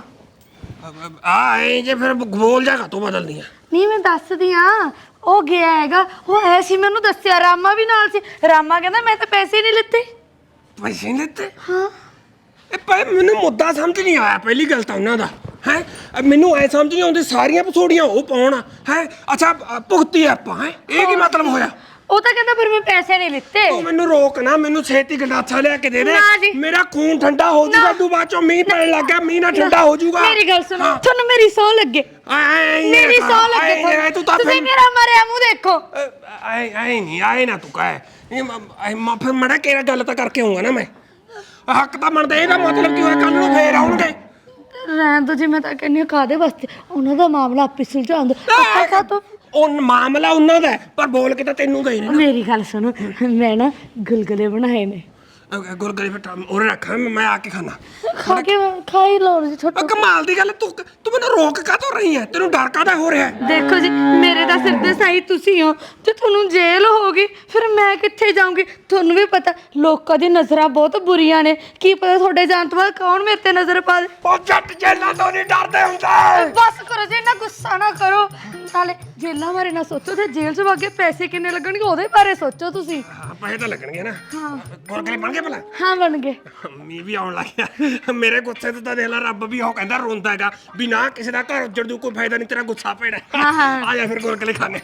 ਆ ਐ ਜੇ ਫਿਰ ਬੋਲ ਜਾਗਾ ਤੂੰ ਬਦਲਦੀ ਆ? ਨਹੀਂ ਮੈਂ ਦੱਸਦੀ ਆ ਉਹ ਗਿਆ ਹੈਗਾ। ਉਹ ਆਇਆ ਸੀ ਮੈਨੂੰ ਦੱਸਿਆ ਰਾਮਾ ਵੀ ਨਾਲ ਸੀ। ਰਾਮਾ ਕਹਿੰਦਾ ਮੈਂ ਤਾਂ ਪੈਸੇ ਨਹੀਂ ਲਿੱਤੇ। ਪੈਸੇ ਨੀ ਦਿੱਤੇ ਹਾਂ। ਇਹ ਪਰ ਮੈਨੂੰ ਮੁੱਦਾ ਸਮਝ ਨਹੀਂ ਆਇਆ ਪਹਿਲੀ ਗੱਲ ਤਾਂ ਉਹਨਾਂ ਦਾ ਹੈ? ਮੈਨੂੰ ਐ ਸਮਝ ਨਹੀਂ ਆਉਂਦੀ ਸਾਰੀਆਂ ਪਸੋੜੀਆਂ ਉਹ ਪਾਉਣ ਹੈ? ਅੱਛਾ ਅ, ਭੁਗਤੀ ਆਪਾਂ ਹੈ? ਇਹ ਕੀ ਮਤਲਬ ਹੋਇਆ? ਉਹ ਤਾਂ ਕਹਿੰਦਾ ਫਿਰ ਮੈਂ ਪੈਸੇ ਨਹੀਂ ਲਿੱਤੇ। ਤੂੰ ਮੈਨੂੰ ਰੋਕ ਨਾ ਮੈਨੂੰ ਛੇਤੀ ਗੰਡਾਸਾ ਲਿਆ ਕੇ ਦੇ ਦੇ। ਨਾ ਜੀ। ਮੇਰਾ ਖੂਨ ਠੰਡਾ ਹੋ ਜਾਊਗਾ ਤੂੰ ਬਾਅਦ ਚੋਂ ਮੀਂਹ ਪੈਣ ਲੱਗ ਗਿਆ ਮੀਂਹ ਨਾ। ਠੰਡਾ ਹੋ ਜਾਊਗਾ ਮੇਰੀ ਗੱਲ ਸੁਣੋ ਹਾਂ। ਤੁਹਾਨੂੰ ਮੇਰੀ ਸੌ ਲੱਗੇ। ਆਏ, ਮੇਰੀ ਸੌ ਲੱਗੇ ਤੂੰ ਤਾਂ ਤੁਸੀਂ ਫਿਰ- ਮੇਰਾ ਮਰਿਆ ਮੂੰਹ ਦੇਖੋ। ਆਏ ਆਏ ਨਹੀਂ ਆਏ ਨਾ ਤੂੰ ਕਹੇ। ਇਹ ਮ- ਆਏ ਮੈਂ ਫਿਰ ਮੜਾ ਕਿਹੜਾ ਗੱਲ ਤਾਂ ਕਰਕੇ ਆਉਂਗਾ ਨਾ ਮੈਂ। ਹੱਕ ਤਾਂ ਮੰਨਦੇ ਇਹਦਾ ਮਤਲਬ ਕੀ ਹੋਇਆ? ਕੱਲ ਨੂੰ ਫੇਰ ਆਉਣਗੇ। ਰਹਿਣ ਦੋ ਜੀ ਮੈਂ ਤਾਂ ਕਹਿੰਨੀ ਕਾਦੇ ਵਾਸਤੇ। ਉਹਨਾਂ ਦਾ ਮਾਮਲਾ ਆਪੇ ਸੁਲਝਾਉਣ ਦੋ। ਆਪਾਂ ਕਾ ਤੋਂ ਉਹ ਮਾਮਲਾ ਉਹਨਾਂ ਦਾ ਹੈ, ਪਰ ਬੋਲ ਕੇ ਤਾਂ ਤੈਨੂੰ ਗਏ ਨੇ। ਮੇਰੀ ਗੱਲ ਸੁਣੋ ਮੈਂ ਨਾ ਗੁਲਗੁਲੇ ਬਣਾਏ ਨੇ। ਗੁਰਗੁਰੇ ਫਿਰ ਟਾਈਮ ਉਰੇ ਰੱਖ ਮੈਂ ਆ ਕੇ ਖਾਣਾ। ਖਾ ਕੇ ਖਾ ਹੀ ਲਓ ਜੀ ਛੋਟਾ ਆ ਕਮਾਲ ਦੀ ਗੱਲ ਹੈ, ਤੂੰ ਤੂੰ ਮੈਨੂੰ ਰੋਕ ਕਾਹਤੋਂ ਰਹੀ ਹੈ? ਤੈਨੂੰ ਡਰ ਕਾਹਦਾ ਹੋ ਰਿਹਾ ਹੈ? ਦੇਖੋ ਜੀ ਮੇਰੇ ਦਾ ਸਿਰ ਤੇ ਸਾਈ ਤੁਸੀਂ ਹੋ ਜੇ ਤੁਹਾਨੂੰ ਜੇਲ੍ਹ ਹੋਗੀ ਫਿਰ ਮੈਂ ਕਿੱਥੇ ਜਾਊਂਗੀ? ਤੁਹਾਨੂੰ ਵੀ ਪਤਾ ਲੋਕਾਂ ਦੀ ਨਜ਼ਰਾਂ ਬਹੁਤ ਬੁਰੀਆਂ ਨੇ। ਕੀ ਪਤਾ ਤੁਹਾਡੇ ਜਾਣ ਤੋਂ ਬਾਅਦ ਕੌਣ ਮੇਰੇ ਤੇ ਨਜ਼ਰ ਪਾ ਦੇ? ਉਹ ਜੱਟ ਜੇਲਾਂ ਤੋਂ ਨਹੀਂ ਡਰਦੇ ਹੁੰਦੇ। ਬਸ ਕਰੋ ਜੀ ਇੰਨਾ ਗੁੱਸਾ ਨਾ ਕਰੋ। ਨਾਲੇ ਜੇਲਾਂ ਬਾਰੇ ਨਾ ਸੋਚੋ ਤੇ ਜੇਲ੍ਹ 'ਚ ਵਾਗੇ ਪੈਸੇ ਕਿੰਨੇ ਲੱਗਣਗੇ ਉਹਦੇ ਬਾਰੇ ਸੋਚੋ ਤੁਸੀਂ। ਹਾਂ ਪੈਸੇ ਤਾਂ ਲੱਗਣਗੇ ਨਾ। ਹਾਂ। ਗੁਰਗੁਰੇ ਬਣ ਗਏ ਭਲਾ? ਹਾਂ ਬਣ ਗਏ। ਮੀਂਹ ਵੀ ਆਉਣ ਲੱਗ ਗਿਆ। ਮੇਰੇ ਗੁੱਸੇ ਤੇ ਤਾਂ ਦੇਖ ਲੈ ਰੱਬ ਵੀ ਉਹ ਕਹਿੰਦਾ ਰੋਂਦਾ ਹੈਗਾ ਵੀ ਨਾ ਕਿਸੇ ਦਾ ਘਰ ਉੱਜੜ ਜੂ ਕੋਈ ਫਾਇਦਾ ਨਹੀਂ ਤੇਰਾ ਗੁੱਸਾ ਪੈਣਾ ਹਾਂ, ਹਾਂ। ਆ ਜਾ ਫਿਰ ਗੁਰਗੁਰੇ ਖਾਣੇ।